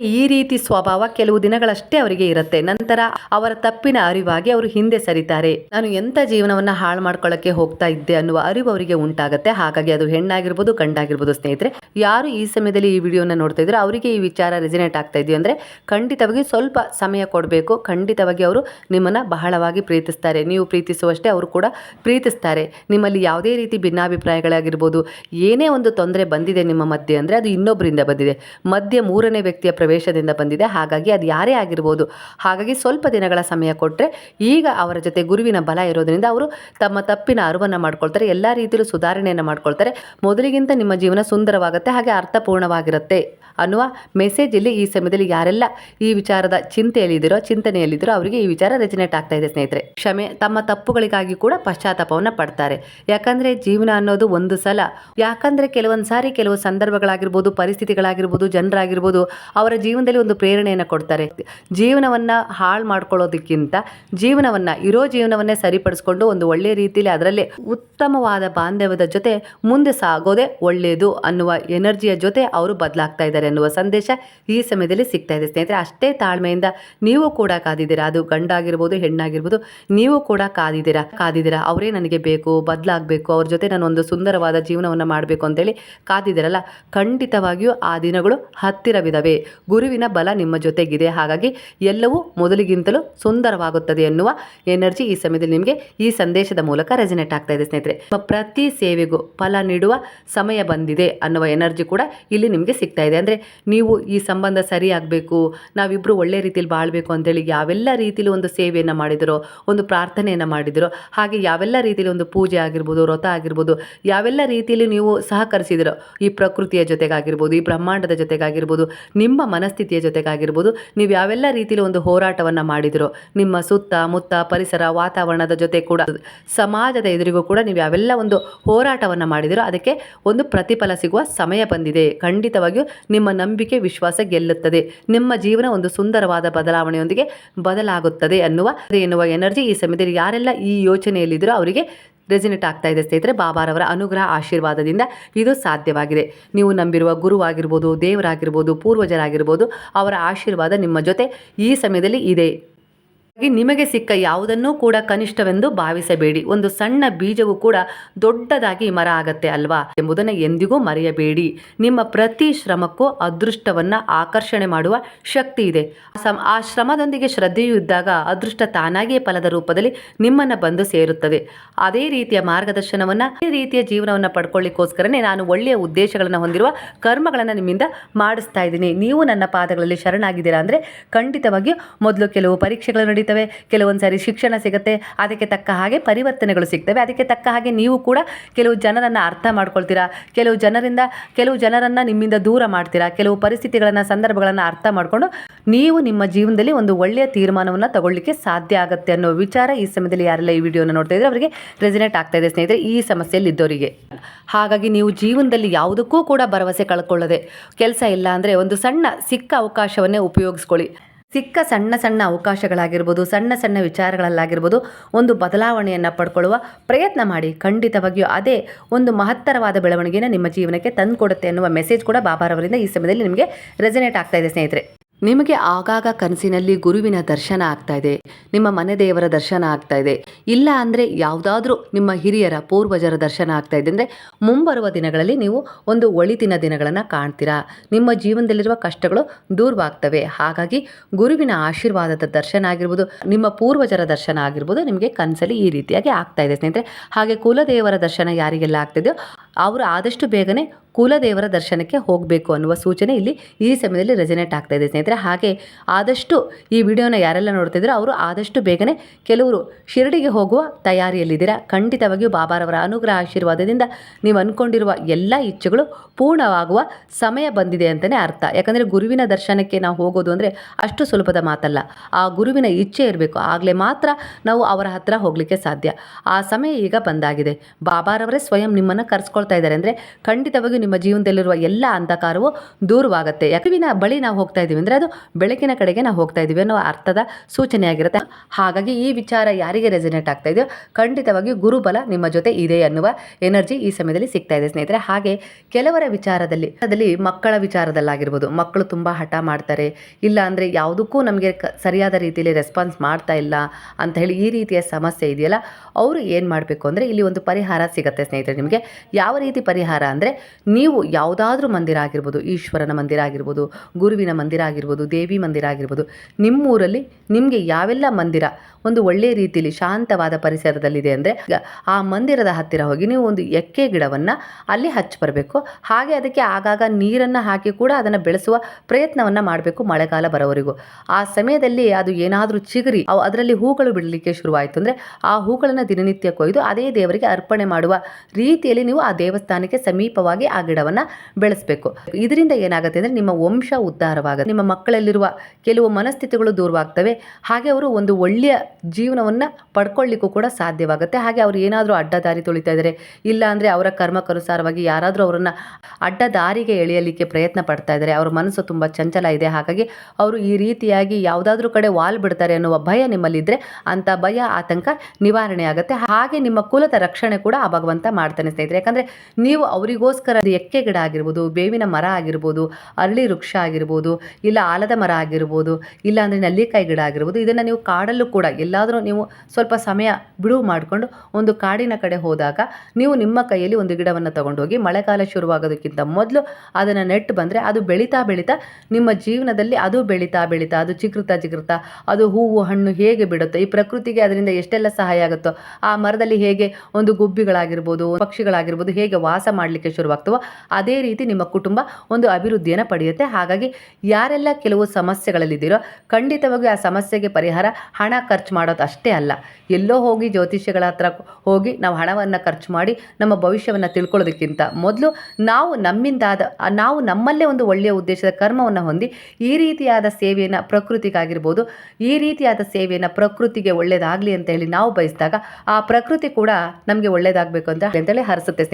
ಈ ರೀತಿ ಸ್ವಭಾವ ಕೆಲವು ದಿನಗಳಷ್ಟೇ ಅವರಿಗೆ ಇರುತ್ತೆ. ನಂತರ ಅವರ ತಪ್ಪಿನ ಅರಿವಾಗಿ ಅವರು ಹಿಂದೆ ಸರಿತಾರೆ. ನಾನು ಎಂತ ಜೀವನವನ್ನ ಹಾಳು ಮಾಡ್ಕೊಳ್ಳಕ್ಕೆ ಹೋಗ್ತಾ ಇದ್ದೆ ಅನ್ನುವ ಅರಿವು ಅವರಿಗೆ ಉಂಟಾಗುತ್ತೆ. ಹಾಗಾಗಿ ಅದು ಹೆಣ್ಣಾಗಿರ್ಬೋದು, ಗಂಡಾಗಿರ್ಬೋದು ಸ್ನೇಹಿತರೆ, ಯಾರು ಈ ಸಮಯದಲ್ಲಿ ಈ ವಿಡಿಯೋನ ನೋಡ್ತಾ ಇದ್ರು ಅವರಿಗೆ ಈ ವಿಚಾರ ರೆಸಿನೇಟ್ ಆಗ್ತಾ ಇದೆಯೋ ಅಂದ್ರೆ ಖಂಡಿತವಾಗಿ ಸ್ವಲ್ಪ ಸಮಯ ಕೊಡಬೇಕು. ಖಂಡಿತವಾಗಿ ಅವರು ನಿಮ್ಮನ್ನ ಬಹಳವಾಗಿ ಪ್ರೀತಿಸ್ತಾರೆ. ನೀವು ಪ್ರೀತಿಸುವಷ್ಟೇ ಅವರು ಕೂಡ ಪ್ರೀತಿಸ್ತಾರೆ. ನಿಮ್ಮಲ್ಲಿ ಯಾವುದೇ ರೀತಿ ಭಿನ್ನಾಭಿಪ್ರಾಯಗಳಾಗಿರ್ಬೋದು, ಏನೇ ಒಂದು ತೊಂದರೆ ಬಂದಿದೆ ನಿಮ್ಮ ಮಧ್ಯೆ ಅಂದ್ರೆ ಅದು ಇನ್ನೊಬ್ಬರಿಂದ ಬಂದಿದೆ. ಮಧ್ಯೆ ಮೂರನೇ ವ್ಯಕ್ತಿಯ ಪ್ರವೇಶದಿಂದ ಬಂದಿದೆ. ಹಾಗಾಗಿ ಅದು ಯಾರೇ ಆಗಿರ್ಬೋದು, ಹಾಗಾಗಿ ಸ್ವಲ್ಪ ದಿನಗಳ ಸಮಯ ಕೊಟ್ಟರೆ ಈಗ ಅವರ ಜೊತೆ ಗುರುವಿನ ಬಲ ಇರೋದರಿಂದ ಅವರು ತಮ್ಮ ತಪ್ಪಿನ ಅರಿವನ್ನು ಮಾಡ್ಕೊಳ್ತಾರೆ, ಎಲ್ಲ ರೀತಿಯಲ್ಲೂ ಸುಧಾರಣೆಯನ್ನು ಮಾಡ್ಕೊಳ್ತಾರೆ. ಮೊದಲಿಗಿಂತ ನಿಮ್ಮ ಜೀವನ ಸುಂದರವಾಗುತ್ತೆ, ಹಾಗೆ ಅರ್ಥಪೂರ್ಣವಾಗಿರುತ್ತೆ. ಅನ್ನುವ ಮೆಸೇಜ್ ಇಲ್ಲಿ ಈ ಸಮಯದಲ್ಲಿ ಯಾರೆಲ್ಲ ಈ ವಿಚಾರದ ಚಿಂತೆಯಲ್ಲಿದ್ದೀರೋ, ಚಿಂತನೆಯಲ್ಲಿದ್ದೀರೋ ಅವರಿಗೆ ಈ ವಿಚಾರ ರೆಜಿನೇಟ್ ಆಗ್ತಾ ಇದೆ ಸ್ನೇಹಿತರೆ. ಕ್ಷಮೆ ತಮ್ಮ ತಪ್ಪುಗಳಿಗಾಗಿ ಕೂಡ ಪಶ್ಚಾತ್ತಾಪವನ್ನು ಪಡ್ತಾರೆ. ಯಾಕಂದರೆ ಜೀವನ ಅನ್ನೋದು ಒಂದು ಸಲ. ಯಾಕಂದರೆ ಕೆಲವೊಂದು ಸಾರಿ ಕೆಲವು ಸಂದರ್ಭಗಳಾಗಿರ್ಬೋದು, ಪರಿಸ್ಥಿತಿಗಳಾಗಿರ್ಬೋದು, ಜನರಾಗಿರ್ಬೋದು, ಅವರ ಜೀವನದಲ್ಲಿ ಒಂದು ಪ್ರೇರಣೆಯನ್ನು ಕೊಡ್ತಾರೆ. ಜೀವನವನ್ನು ಹಾಳು ಮಾಡ್ಕೊಳ್ಳೋದಕ್ಕಿಂತ ಜೀವನವನ್ನು, ಇರೋ ಜೀವನವನ್ನೇ ಸರಿಪಡಿಸ್ಕೊಂಡು ಒಂದು ಒಳ್ಳೆಯ ರೀತಿಯಲ್ಲಿ ಅದರಲ್ಲೇ ಉತ್ತಮವಾದ ಬಾಂಧವ್ಯದ ಜೊತೆ ಮುಂದೆ ಸಾಗೋದೇ ಒಳ್ಳೆಯದು ಅನ್ನುವ ಎನರ್ಜಿಯ ಜೊತೆ ಅವರು ಬದಲಾಗ್ತಾ ಇದ್ದಾರೆ ಅನ್ನುವ ಸಂದೇಶ ಈ ಸಮಯದಲ್ಲಿ ಸಿಗ್ತಾ ಇದೆ. ಸ್ನೇಹಿತರೆ, ಅಷ್ಟೇ ತಾಳ್ಮೆಯಿಂದ ನೀವು ಕೂಡ ಕಾದಿದ್ದೀರಾ? ಅದು ಗಂಡಾಗಿರ್ಬೋದು, ಹೆಣ್ಣಾಗಿರ್ಬೋದು, ನೀವು ಕೂಡ ಕಾದಿದ್ದೀರಾ? ಕಾದಿದ್ದೀರಾ? ಅವರೇ ನನಗೆ ಬೇಕು, ಬದಲಾಗಬೇಕು, ಅವ್ರ ಜೊತೆ ನಾನು ಒಂದು ಸುಂದರವಾದ ಜೀವನವನ್ನು ಮಾಡಬೇಕು ಅಂತೇಳಿ ಕಾದಿದ್ದೀರಲ್ಲ? ಖಂಡಿತವಾಗಿಯೂ ಆ ದಿನಗಳು ಹತ್ತಿರವಿದಾವೆ. ಗುರುವಿನ ಬಲ ನಿಮ್ಮ ಜೊತೆಗಿದೆ. ಹಾಗಾಗಿ ಎಲ್ಲವೂ ಮೊದಲಿಗಿಂತಲೂ ಸುಂದರವಾಗುತ್ತದೆ ಎನ್ನುವ ಎನರ್ಜಿ ಈ ಸಮಯದಲ್ಲಿ ನಿಮಗೆ ಈ ಸಂದೇಶದ ಮೂಲಕ ರೆಸಿನೇಟ್ ಆಗ್ತಾ ಇದೆ ಸ್ನೇಹಿತರೆ. ಪ್ರತಿ ಸೇವೆಗೂ ಫಲ ನೀಡುವ ಸಮಯ ಬಂದಿದೆ ಅನ್ನುವ ಎನರ್ಜಿ ಕೂಡ ಇಲ್ಲಿ ನಿಮಗೆ ಸಿಗ್ತಾ ಇದೆ. ಅಂದರೆ ನೀವು ಈ ಸಂಬಂಧ ಸರಿಯಾಗಬೇಕು ನಾವಿಬ್ಬರು ಒಳ್ಳೆ ರೀತಿಯಲ್ಲಿ ಬಾಳಬೇಕು ಅಂತೇಳಿ ಯಾವೆಲ್ಲ ರೀತಿಯಲ್ಲಿ ಒಂದು ಸೇವೆಯನ್ನು ಮಾಡಿದರೋ, ಒಂದು ಪ್ರಾರ್ಥನೆಯನ್ನು ಮಾಡಿದರೋ, ಹಾಗೆ ಯಾವೆಲ್ಲ ರೀತಿಯಲ್ಲಿ ಒಂದು ಪೂಜೆ ಆಗಿರ್ಬೋದು, ವ್ರತ ಆಗಿರ್ಬೋದು, ಯಾವೆಲ್ಲ ರೀತಿಯಲ್ಲಿ ನೀವು ಸಹಕರಿಸಿದಿರೋ ಈ ಪ್ರಕೃತಿಯ ಜೊತೆಗಾಗಿರ್ಬೋದು, ಈ ಬ್ರಹ್ಮಾಂಡದ ಜೊತೆಗಾಗಿರ್ಬೋದು, ನಿಮ್ಮ ಮನಸ್ಥಿತಿಯ ಜೊತೆಗಾಗಿರ್ಬೋದು. ನೀವು ಯಾವೆಲ್ಲ ರೀತಿಯಲ್ಲಿ ಒಂದು ಹೋರಾಟವನ್ನು ಮಾಡಿದಿರೋ, ನಿಮ್ಮ ಸುತ್ತ ಮುತ್ತ ಪರಿಸರ ವಾತಾವರಣದ ಜೊತೆ ಕೂಡ, ಸಮಾಜದ ಎದುರಿಗೂ ಕೂಡ ನೀವು ಯಾವೆಲ್ಲ ಒಂದು ಹೋರಾಟವನ್ನು ಮಾಡಿದಿರೋ, ಅದಕ್ಕೆ ಒಂದು ಪ್ರತಿಫಲ ಸಿಗುವ ಸಮಯ ಬಂದಿದೆ. ಖಂಡಿತವಾಗಿಯೂ ನಿಮ್ಮ ನಂಬಿಕೆ, ವಿಶ್ವಾಸ ಗೆಲ್ಲುತ್ತದೆ. ನಿಮ್ಮ ಜೀವನ ಒಂದು ಸುಂದರವಾದ ಬದಲಾವಣೆಯೊಂದಿಗೆ ಬದಲಾಗುತ್ತದೆ ಅನ್ನುವ ಎನ್ನುವ ಎನರ್ಜಿ ಈ ಸಮಯದಲ್ಲಿ ಯಾರೆಲ್ಲ ಈ ಯೋಚನೆಯಲ್ಲಿದ್ದರೂ ಅವರಿಗೆ ರೆಸಿನೇಟ್ ಆಗ್ತಾ ಇದೆ ಸ್ನೇಹಿತರೆ. ಬಾಬಾರವರ ಅನುಗ್ರಹ ಆಶೀರ್ವಾದದಿಂದ ಇದು ಸಾಧ್ಯವಾಗಿದೆ. ನೀವು ನಂಬಿರುವ ಗುರುವಾಗಿರ್ಬೋದು, ದೇವರಾಗಿರ್ಬೋದು, ಪೂರ್ವಜರಾಗಿರ್ಬೋದು, ಅವರ ಆಶೀರ್ವಾದ ನಿಮ್ಮ ಜೊತೆ ಈ ಸಮಯದಲ್ಲಿ ಇದೆ. ನಿಮಗೆ ಸಿಕ್ಕ ಯಾವುದನ್ನೂ ಕೂಡ ಕನಿಷ್ಠವೆಂದು ಭಾವಿಸಬೇಡಿ. ಒಂದು ಸಣ್ಣ ಬೀಜವು ಕೂಡ ದೊಡ್ಡದಾಗಿ ಮರ ಆಗತ್ತೆ ಅಲ್ವಾ? ಎಂಬುದನ್ನು ಎಂದಿಗೂ ಮರೆಯಬೇಡಿ. ನಿಮ್ಮ ಪ್ರತಿ ಶ್ರಮಕ್ಕೂ ಅದೃಷ್ಟವನ್ನ ಆಕರ್ಷಣೆ ಮಾಡುವ ಶಕ್ತಿ ಇದೆ. ಆ ಶ್ರಮದೊಂದಿಗೆ ಶ್ರದ್ಧೆಯೂ ಇದ್ದಾಗ ಅದೃಷ್ಟ ತಾನಾಗಿಯೇ ಫಲದ ರೂಪದಲ್ಲಿ ನಿಮ್ಮನ್ನ ಬಂದು ಸೇರುತ್ತದೆ. ಅದೇ ರೀತಿಯ ಮಾರ್ಗದರ್ಶನವನ್ನ, ಅದೇ ರೀತಿಯ ಜೀವನವನ್ನ ಪಡ್ಕೊಳ್ಳಿಕ್ಕೋಸ್ಕರನೇ ನಾನು ಒಳ್ಳೆಯ ಉದ್ದೇಶಗಳನ್ನು ಹೊಂದಿರುವ ಕರ್ಮಗಳನ್ನು ನಿಮ್ಮಿಂದ ಮಾಡಿಸ್ತಾ ಇದ್ದೀನಿ. ನೀವು ನನ್ನ ಪಾದಗಳಲ್ಲಿ ಶರಣಾಗಿದ್ದೀರಾ ಅಂದ್ರೆ ಖಂಡಿತವಾಗಿಯೂ ಮೊದಲು ಕೆಲವು ಪರೀಕ್ಷೆಗಳು ನಡೀತವೆ ಕೆಲವೊಂದು ಸಾರಿ ಶಿಕ್ಷಣ ಸಿಗುತ್ತೆ, ಅದಕ್ಕೆ ತಕ್ಕ ಹಾಗೆ ಪರಿವರ್ತನೆಗಳು ಸಿಗ್ತವೆ. ಅದಕ್ಕೆ ತಕ್ಕ ಹಾಗೆ ನೀವು ಕೂಡ ಕೆಲವು ಜನರನ್ನು ಅರ್ಥ ಮಾಡ್ಕೊಳ್ತೀರಾ? ಕೆಲವು ಜನರಿಂದ, ಕೆಲವು ಜನರನ್ನು ನಿಮ್ಮಿಂದ ದೂರ ಮಾಡ್ತೀರಾ? ಕೆಲವು ಪರಿಸ್ಥಿತಿಗಳನ್ನು, ಸಂದರ್ಭಗಳನ್ನು ಅರ್ಥ ಮಾಡಿಕೊಂಡು ನೀವು ನಿಮ್ಮ ಜೀವನದಲ್ಲಿ ಒಂದು ಒಳ್ಳೆಯ ತೀರ್ಮಾನವನ್ನು ತಗೊಳ್ಳಿಕ್ಕೆ ಸಾಧ್ಯ ಆಗುತ್ತೆ ಅನ್ನೋ ವಿಚಾರ ಈ ಸಮಯದಲ್ಲಿ ಯಾರೆಲ್ಲ ಈ ವಿಡಿಯೋನ ನೋಡ್ತಾ ಇದ್ರೆ ಅವರಿಗೆ ರೆಸಿನೇಟ್ ಆಗ್ತಾ ಇದೆ ಸ್ನೇಹಿತರೆ, ಈ ಸಮಸ್ಯೆಯಲ್ಲಿ ಇದ್ದವರಿಗೆ ಹಾಗಾಗಿ ನೀವು ಜೀವನದಲ್ಲಿ ಯಾವುದಕ್ಕೂ ಕೂಡ ಭರವಸೆ ಕಳ್ಕೊಳ್ಳದೆ, ಕೆಲಸ ಇಲ್ಲ ಅಂದರೆ ಒಂದು ಸಣ್ಣ, ಸಿಕ್ಕ ಅವಕಾಶವನ್ನೇ ಉಪಯೋಗಿಸ್ಕೊಳ್ಳಿ. ಸಿಕ್ಕ ಸಣ್ಣ ಸಣ್ಣ ಅವಕಾಶಗಳಾಗಿರ್ಬೋದು, ಸಣ್ಣ ಸಣ್ಣ ವಿಚಾರಗಳಲ್ಲಾಗಿರ್ಬೋದು ಒಂದು ಬದಲಾವಣೆಯನ್ನು ಪಡ್ಕೊಳ್ಳುವ ಪ್ರಯತ್ನ ಮಾಡಿ. ಖಂಡಿತವಾಗಿಯೂ ಅದೇ ಒಂದು ಮಹತ್ತರವಾದ ಬೆಳವಣಿಗೆಯನ್ನು ನಿಮ್ಮ ಜೀವನಕ್ಕೆ ತಂದುಕೊಡುತ್ತೆ ಅನ್ನುವ ಮೆಸೇಜ್ ಕೂಡ ಬಾಬಾರವರಿಂದ ಈ ಸಮಯದಲ್ಲಿ ನಿಮಗೆ ರೆಸನೇಟ್ ಆಗ್ತಾ ಇದೆ ಸ್ನೇಹಿತರೆ. ನಿಮಗೆ ಆಗಾಗ ಕನಸಿನಲ್ಲಿ ಗುರುವಿನ ದರ್ಶನ ಆಗ್ತಾ ಇದೆ. ನಿಮ್ಮ ಮನೆ ದೇವರ ದರ್ಶನ ಆಗ್ತಾ ಇದೆ. ಇಲ್ಲ ಅಂದರೆ ಯಾವುದಾದ್ರೂ ನಿಮ್ಮ ಹಿರಿಯರ ಪೂರ್ವಜರ ದರ್ಶನ ಆಗ್ತಾ ಇದೆ ಅಂದರೆ ಮುಂಬರುವ ದಿನಗಳಲ್ಲಿ ನೀವು ಒಂದು ಒಳಿತಿನ ದಿನಗಳನ್ನು ಕಾಣ್ತೀರಾ. ನಿಮ್ಮ ಜೀವನದಲ್ಲಿರುವ ಕಷ್ಟಗಳು ದೂರವಾಗ್ತವೆ. ಹಾಗಾಗಿ ಗುರುವಿನ ಆಶೀರ್ವಾದದ ದರ್ಶನ ಆಗಿರ್ಬೋದು, ನಿಮ್ಮ ಪೂರ್ವಜರ ದರ್ಶನ ಆಗಿರ್ಬೋದು ನಿಮಗೆ ಕನಸಲ್ಲಿ ಈ ರೀತಿಯಾಗಿ ಆಗ್ತಾ ಇದೆ ಸ್ನೇಹಿತರೆ. ಹಾಗೆ ಕುಲದೇವರ ದರ್ಶನ ಯಾರಿಗೆಲ್ಲ ಆಗ್ತಿದೆಯೋ ಅವರು ಆದಷ್ಟು ಬೇಗನೆ ಕುಲದೇವರ ದರ್ಶನಕ್ಕೆ ಹೋಗಬೇಕು ಅನ್ನುವ ಸೂಚನೆ ಇಲ್ಲಿ ಈ ಸಮಯದಲ್ಲಿ ರೆಸಿನೇಟ್ ಆಗ್ತಾ ಇದೆ ಸ್ನೇಹಿತರೆ. ಹಾಗೆ ಆದಷ್ಟು ಈ ವಿಡಿಯೋನ ಯಾರೆಲ್ಲ ನೋಡ್ತಿದ್ರು ಅವರು ಆದಷ್ಟು ಬೇಗನೆ ಕೆಲವರು ಶಿರಡಿಗೆ ಹೋಗುವ ತಯಾರಿಯಲ್ಲಿದ್ದೀರಾ. ಖಂಡಿತವಾಗಿಯೂ ಬಾಬಾರವರ ಅನುಗ್ರಹ ಆಶೀರ್ವಾದದಿಂದ ನೀವು ಅಂದ್ಕೊಂಡಿರುವ ಎಲ್ಲ ಇಚ್ಛೆಗಳು ಪೂರ್ಣವಾಗುವ ಸಮಯ ಬಂದಿದೆ ಅಂತಲೇ ಅರ್ಥ. ಯಾಕಂದರೆ ಗುರುವಿನ ದರ್ಶನಕ್ಕೆ ನಾವು ಹೋಗೋದು ಅಂದರೆ ಅಷ್ಟು ಸುಲಭದ ಮಾತಲ್ಲ. ಆ ಗುರುವಿನ ಇಚ್ಛೆ ಇರಬೇಕು. ಆಗಲೇ ಮಾತ್ರ ನಾವು ಅವರ ಹತ್ರ ಹೋಗಲಿಕ್ಕೆ ಸಾಧ್ಯ. ಆ ಸಮಯ ಈಗ ಬಂದಾಗಿದೆ. ಬಾಬಾರವರೇ ಸ್ವಯಂ ನಿಮ್ಮನ್ನು ಕರೆಸ್ಕೊಳ್ತಾ ಇಟ್ಕೊಳ್ತಾ ಇದ್ದಾರೆ ಅಂದರೆ ಖಂಡಿತವಾಗಿಯೂ ನಿಮ್ಮ ಜೀವನದಲ್ಲಿರುವ ಎಲ್ಲ ಅಂಧಕಾರವು ದೂರವಾಗುತ್ತೆ. ಯಾಕವಿನ ಬಳಿ ನಾವು ಹೋಗ್ತಾ ಇದ್ದೀವಿ ಅಂದರೆ ಅದು ಬೆಳಕಿನ ಕಡೆಗೆ ನಾವು ಹೋಗ್ತಾ ಇದ್ದೀವಿ ಅನ್ನೋ ಅರ್ಥದ ಸೂಚನೆಯಾಗಿರುತ್ತೆ ಹಾಗಾಗಿ ಈ ವಿಚಾರ ಯಾರಿಗೆ ರೆಸಿನೇಟ್ ಆಗ್ತಾ ಇದೆಯೋ ಖಂಡಿತವಾಗಿಯೂ ಗುರುಬಲ ನಿಮ್ಮ ಜೊತೆ ಇದೆ ಅನ್ನುವ ಎನರ್ಜಿ ಈ ಸಮಯದಲ್ಲಿ ಸಿಗ್ತಾ ಇದೆ ಸ್ನೇಹಿತರೆ. ಹಾಗೆ ಕೆಲವರ ವಿಚಾರದಲ್ಲಿ ಅದರಲ್ಲಿ ಮಕ್ಕಳ ವಿಚಾರದಲ್ಲಾಗಿರ್ಬೋದು, ಮಕ್ಕಳು ತುಂಬ ಹಠ ಮಾಡ್ತಾರೆ, ಇಲ್ಲ ಅಂದರೆ ಯಾವುದಕ್ಕೂ ನಮಗೆ ಸರಿಯಾದ ರೀತಿಯಲ್ಲಿ ರೆಸ್ಪಾನ್ಸ್ ಮಾಡ್ತಾ ಇಲ್ಲ ಅಂತ ಹೇಳಿ ಈ ರೀತಿಯ ಸಮಸ್ಯೆ ಇದೆಯಲ್ಲ, ಅವರು ಏನು ಮಾಡಬೇಕು ಅಂದರೆ ಇಲ್ಲಿ ಒಂದು ಪರಿಹಾರ ಸಿಗುತ್ತೆ ಸ್ನೇಹಿತರೆ ನಿಮಗೆ. ಯಾವ ರೀತಿ ಪರಿಹಾರ ಅಂದರೆ ನೀವು ಯಾವುದಾದ್ರೂ ಮಂದಿರ ಆಗಿರ್ಬೋದು, ಈಶ್ವರನ ಮಂದಿರ ಆಗಿರ್ಬೋದು, ಗುರುವಿನ ಮಂದಿರ ಆಗಿರ್ಬೋದು, ದೇವಿ ಮಂದಿರ ಆಗಿರ್ಬೋದು, ನಿಮ್ಮೂರಲ್ಲಿ ನಿಮಗೆ ಯಾವೆಲ್ಲ ಮಂದಿರ ಒಂದು ಒಳ್ಳೆಯ ರೀತಿಯಲ್ಲಿ ಶಾಂತವಾದ ಪರಿಸರದಲ್ಲಿದೆ ಅಂದರೆ ಆ ಮಂದಿರದ ಹತ್ತಿರ ಹೋಗಿ ನೀವು ಒಂದು ಎಕ್ಕೆ ಗಿಡವನ್ನು ಅಲ್ಲಿ ಹಚ್ಚಿ ಬರಬೇಕು. ಹಾಗೆ ಅದಕ್ಕೆ ಆಗಾಗ ನೀರನ್ನು ಹಾಕಿ ಕೂಡ ಅದನ್ನು ಬೆಳೆಸುವ ಪ್ರಯತ್ನವನ್ನು ಮಾಡಬೇಕು ಮಳೆಗಾಲ ಬರೋವರೆಗೂ. ಆ ಸಮಯದಲ್ಲಿ ಅದು ಏನಾದರೂ ಚಿಗುರಿ, ಅವು ಅದರಲ್ಲಿ ಹೂಗಳು ಬಿಡಲಿಕ್ಕೆ ಶುರುವಾಯಿತು ಅಂದರೆ ಆ ಹೂಗಳನ್ನು ದಿನನಿತ್ಯ ಕೊಯ್ದು ಅದೇ ದೇವರಿಗೆ ಅರ್ಪಣೆ ಮಾಡುವ ರೀತಿಯಲ್ಲಿ ನೀವು ಆ ದೇವಸ್ಥಾನಕ್ಕೆ ಸಮೀಪವಾಗಿ ಆ ಗಿಡವನ್ನು ಬೆಳೆಸಬೇಕು. ಇದರಿಂದ ಏನಾಗುತ್ತೆ ಅಂದರೆ ನಿಮ್ಮ ವಂಶ ಉದ್ಧಾರವಾಗುತ್ತೆ. ನಿಮ್ಮ ಮಕ್ಕಳಲ್ಲಿರುವ ಕೆಲವು ಮನಸ್ಥಿತಿಗಳು ದೂರವಾಗ್ತವೆ. ಹಾಗೆ ಅವರು ಒಂದು ಒಳ್ಳೆಯ ಜೀವನವನ್ನು ಪಡ್ಕೊಳ್ಳಿಕ್ಕೂ ಕೂಡ ಸಾಧ್ಯವಾಗುತ್ತೆ. ಹಾಗೆ ಅವರು ಏನಾದರೂ ಅಡ್ಡ ದಾರಿ ತುಳಿತಾ ಇದ್ದಾರೆ ಇಲ್ಲ ಅಂದರೆ ಅವರ ಕರ್ಮಕ್ಕನುಸಾರವಾಗಿ ಯಾರಾದರೂ ಅವರನ್ನು ಅಡ್ಡ ದಾರಿಗೆ ಎಳೆಯಲಿಕ್ಕೆ ಪ್ರಯತ್ನ ಪಡ್ತಾ ಇದ್ದಾರೆ ಅವರ ಮನಸ್ಸು ತುಂಬ ಚಂಚಲ ಇದೆ, ಹಾಗಾಗಿ ಅವರು ಈ ರೀತಿಯಾಗಿ ಯಾವುದಾದ್ರೂ ಕಡೆ ವಾಲ್ ಬಿಡ್ತಾರೆ ಅನ್ನುವ ಭಯ ನಿಮ್ಮಲ್ಲಿದ್ದರೆ ಅಂಥ ಭಯ, ಆತಂಕ ನಿವಾರಣೆ ಆಗುತ್ತೆ. ಹಾಗೆ ನಿಮ್ಮ ಕುಲದ ರಕ್ಷಣೆ ಕೂಡ ಆ ಭಗವಂತ ಮಾಡ್ತಾನೆ ಸ್ನೇಹಿತರೆ. ಯಾಕಂದರೆ ನೀವು ಅವರಿಗೋಸ್ಕರ ಎಕ್ಕೆ ಗಿಡ ಆಗಿರ್ಬೋದು, ಬೇವಿನ ಮರ ಆಗಿರ್ಬೋದು, ಅರಳಿ ವೃಕ್ಷ ಆಗಿರ್ಬೋದು, ಇಲ್ಲ ಆಲದ ಮರ ಆಗಿರ್ಬೋದು, ಇಲ್ಲ ಅಂದರೆ ನಲ್ಲಿಕಾಯಿ ಗಿಡ ಆಗಿರ್ಬೋದು, ಇದನ್ನು ನೀವು ಕಾಡಲ್ಲೂ ಕೂಡ ಎಲ್ಲಾದರೂ ನೀವು ಸ್ವಲ್ಪ ಸಮಯ ಬಿಡುವು ಮಾಡಿಕೊಂಡು ಒಂದು ಕಾಡಿನ ಕಡೆ ಹೋದಾಗ ನೀವು ನಿಮ್ಮ ಕೈಯಲ್ಲಿ ಒಂದು ಗಿಡವನ್ನು ತಗೊಂಡೋಗಿ ಮಳೆಗಾಲ ಶುರುವಾಗೋದಕ್ಕಿಂತ ಮೊದಲು ಅದನ್ನು ನೆಟ್ಟು ಬಂದರೆ ಅದು ಬೆಳೀತಾ ಬೆಳೀತಾ ನಿಮ್ಮ ಜೀವನದಲ್ಲಿ ಅದು ಬೆಳೀತಾ ಬೆಳೀತಾ, ಅದು ಚಿಗುರ್ತಾ ಚಿಗುರ್ತಾ, ಅದು ಹೂವು, ಹಣ್ಣು ಹೇಗೆ ಬಿಡುತ್ತೋ, ಈ ಪ್ರಕೃತಿಗೆ ಅದರಿಂದ ಎಷ್ಟೆಲ್ಲ ಸಹಾಯ ಆಗುತ್ತೋ, ಆ ಮರದಲ್ಲಿ ಹೇಗೆ ಒಂದು ಗುಬ್ಬಿಗಳಾಗಿರ್ಬೋದು, ಪಕ್ಷಿಗಳಾಗಿರ್ಬೋದು ಹೇಗೆ ವಾಸ ಮಾಡಲಿಕ್ಕೆ ಶುರುವಾಗ್ತವೋ ಅದೇ ರೀತಿ ನಿಮ್ಮ ಕುಟುಂಬ ಒಂದು ಅಭಿವೃದ್ಧಿಯನ್ನು ಪಡೆಯುತ್ತೆ. ಹಾಗಾಗಿ ಯಾರೆಲ್ಲ ಕೆಲವು ಸಮಸ್ಯೆಗಳಲ್ಲಿದ್ದೀರೋ ಖಂಡಿತವಾಗಿ ಆ ಸಮಸ್ಯೆಗೆ ಪರಿಹಾರ ಹಣ ಖರ್ಚು ಮಾಡೋದು ಅಷ್ಟೇ ಅಲ್ಲ. ಎಲ್ಲೋ ಹೋಗಿ ಜ್ಯೋತಿಷ್ಯಗಳ ಹತ್ರ ಹೋಗಿ ನಾವು ಹಣವನ್ನು ಖರ್ಚು ಮಾಡಿ ನಮ್ಮ ಭವಿಷ್ಯವನ್ನು ತಿಳ್ಕೊಳ್ಳೋದಕ್ಕಿಂತ ಮೊದಲು ನಾವು ನಮ್ಮಿಂದಾದ, ನಾವು ನಮ್ಮಲ್ಲೇ ಒಂದು ಒಳ್ಳೆಯ ಉದ್ದೇಶದ ಕರ್ಮವನ್ನು ಹೊಂದಿ ಈ ರೀತಿಯಾದ ಸೇವೆಯನ್ನು ಪ್ರಕೃತಿಗಾಗಿರ್ಬೋದು, ಈ ರೀತಿಯಾದ ಸೇವೆಯನ್ನು ಪ್ರಕೃತಿಗೆ ಒಳ್ಳೆಯದಾಗಲಿ ಅಂತ ಹೇಳಿ ನಾವು ಬಯಸಿದಾಗ ಆ ಪ್ರಕೃತಿ ಕೂಡ ನಮಗೆ ಒಳ್ಳೆಯದಾಗಬೇಕು ಅಂತ ಅಂತೇಳಿ ಹರಿಸುತ್ತೆ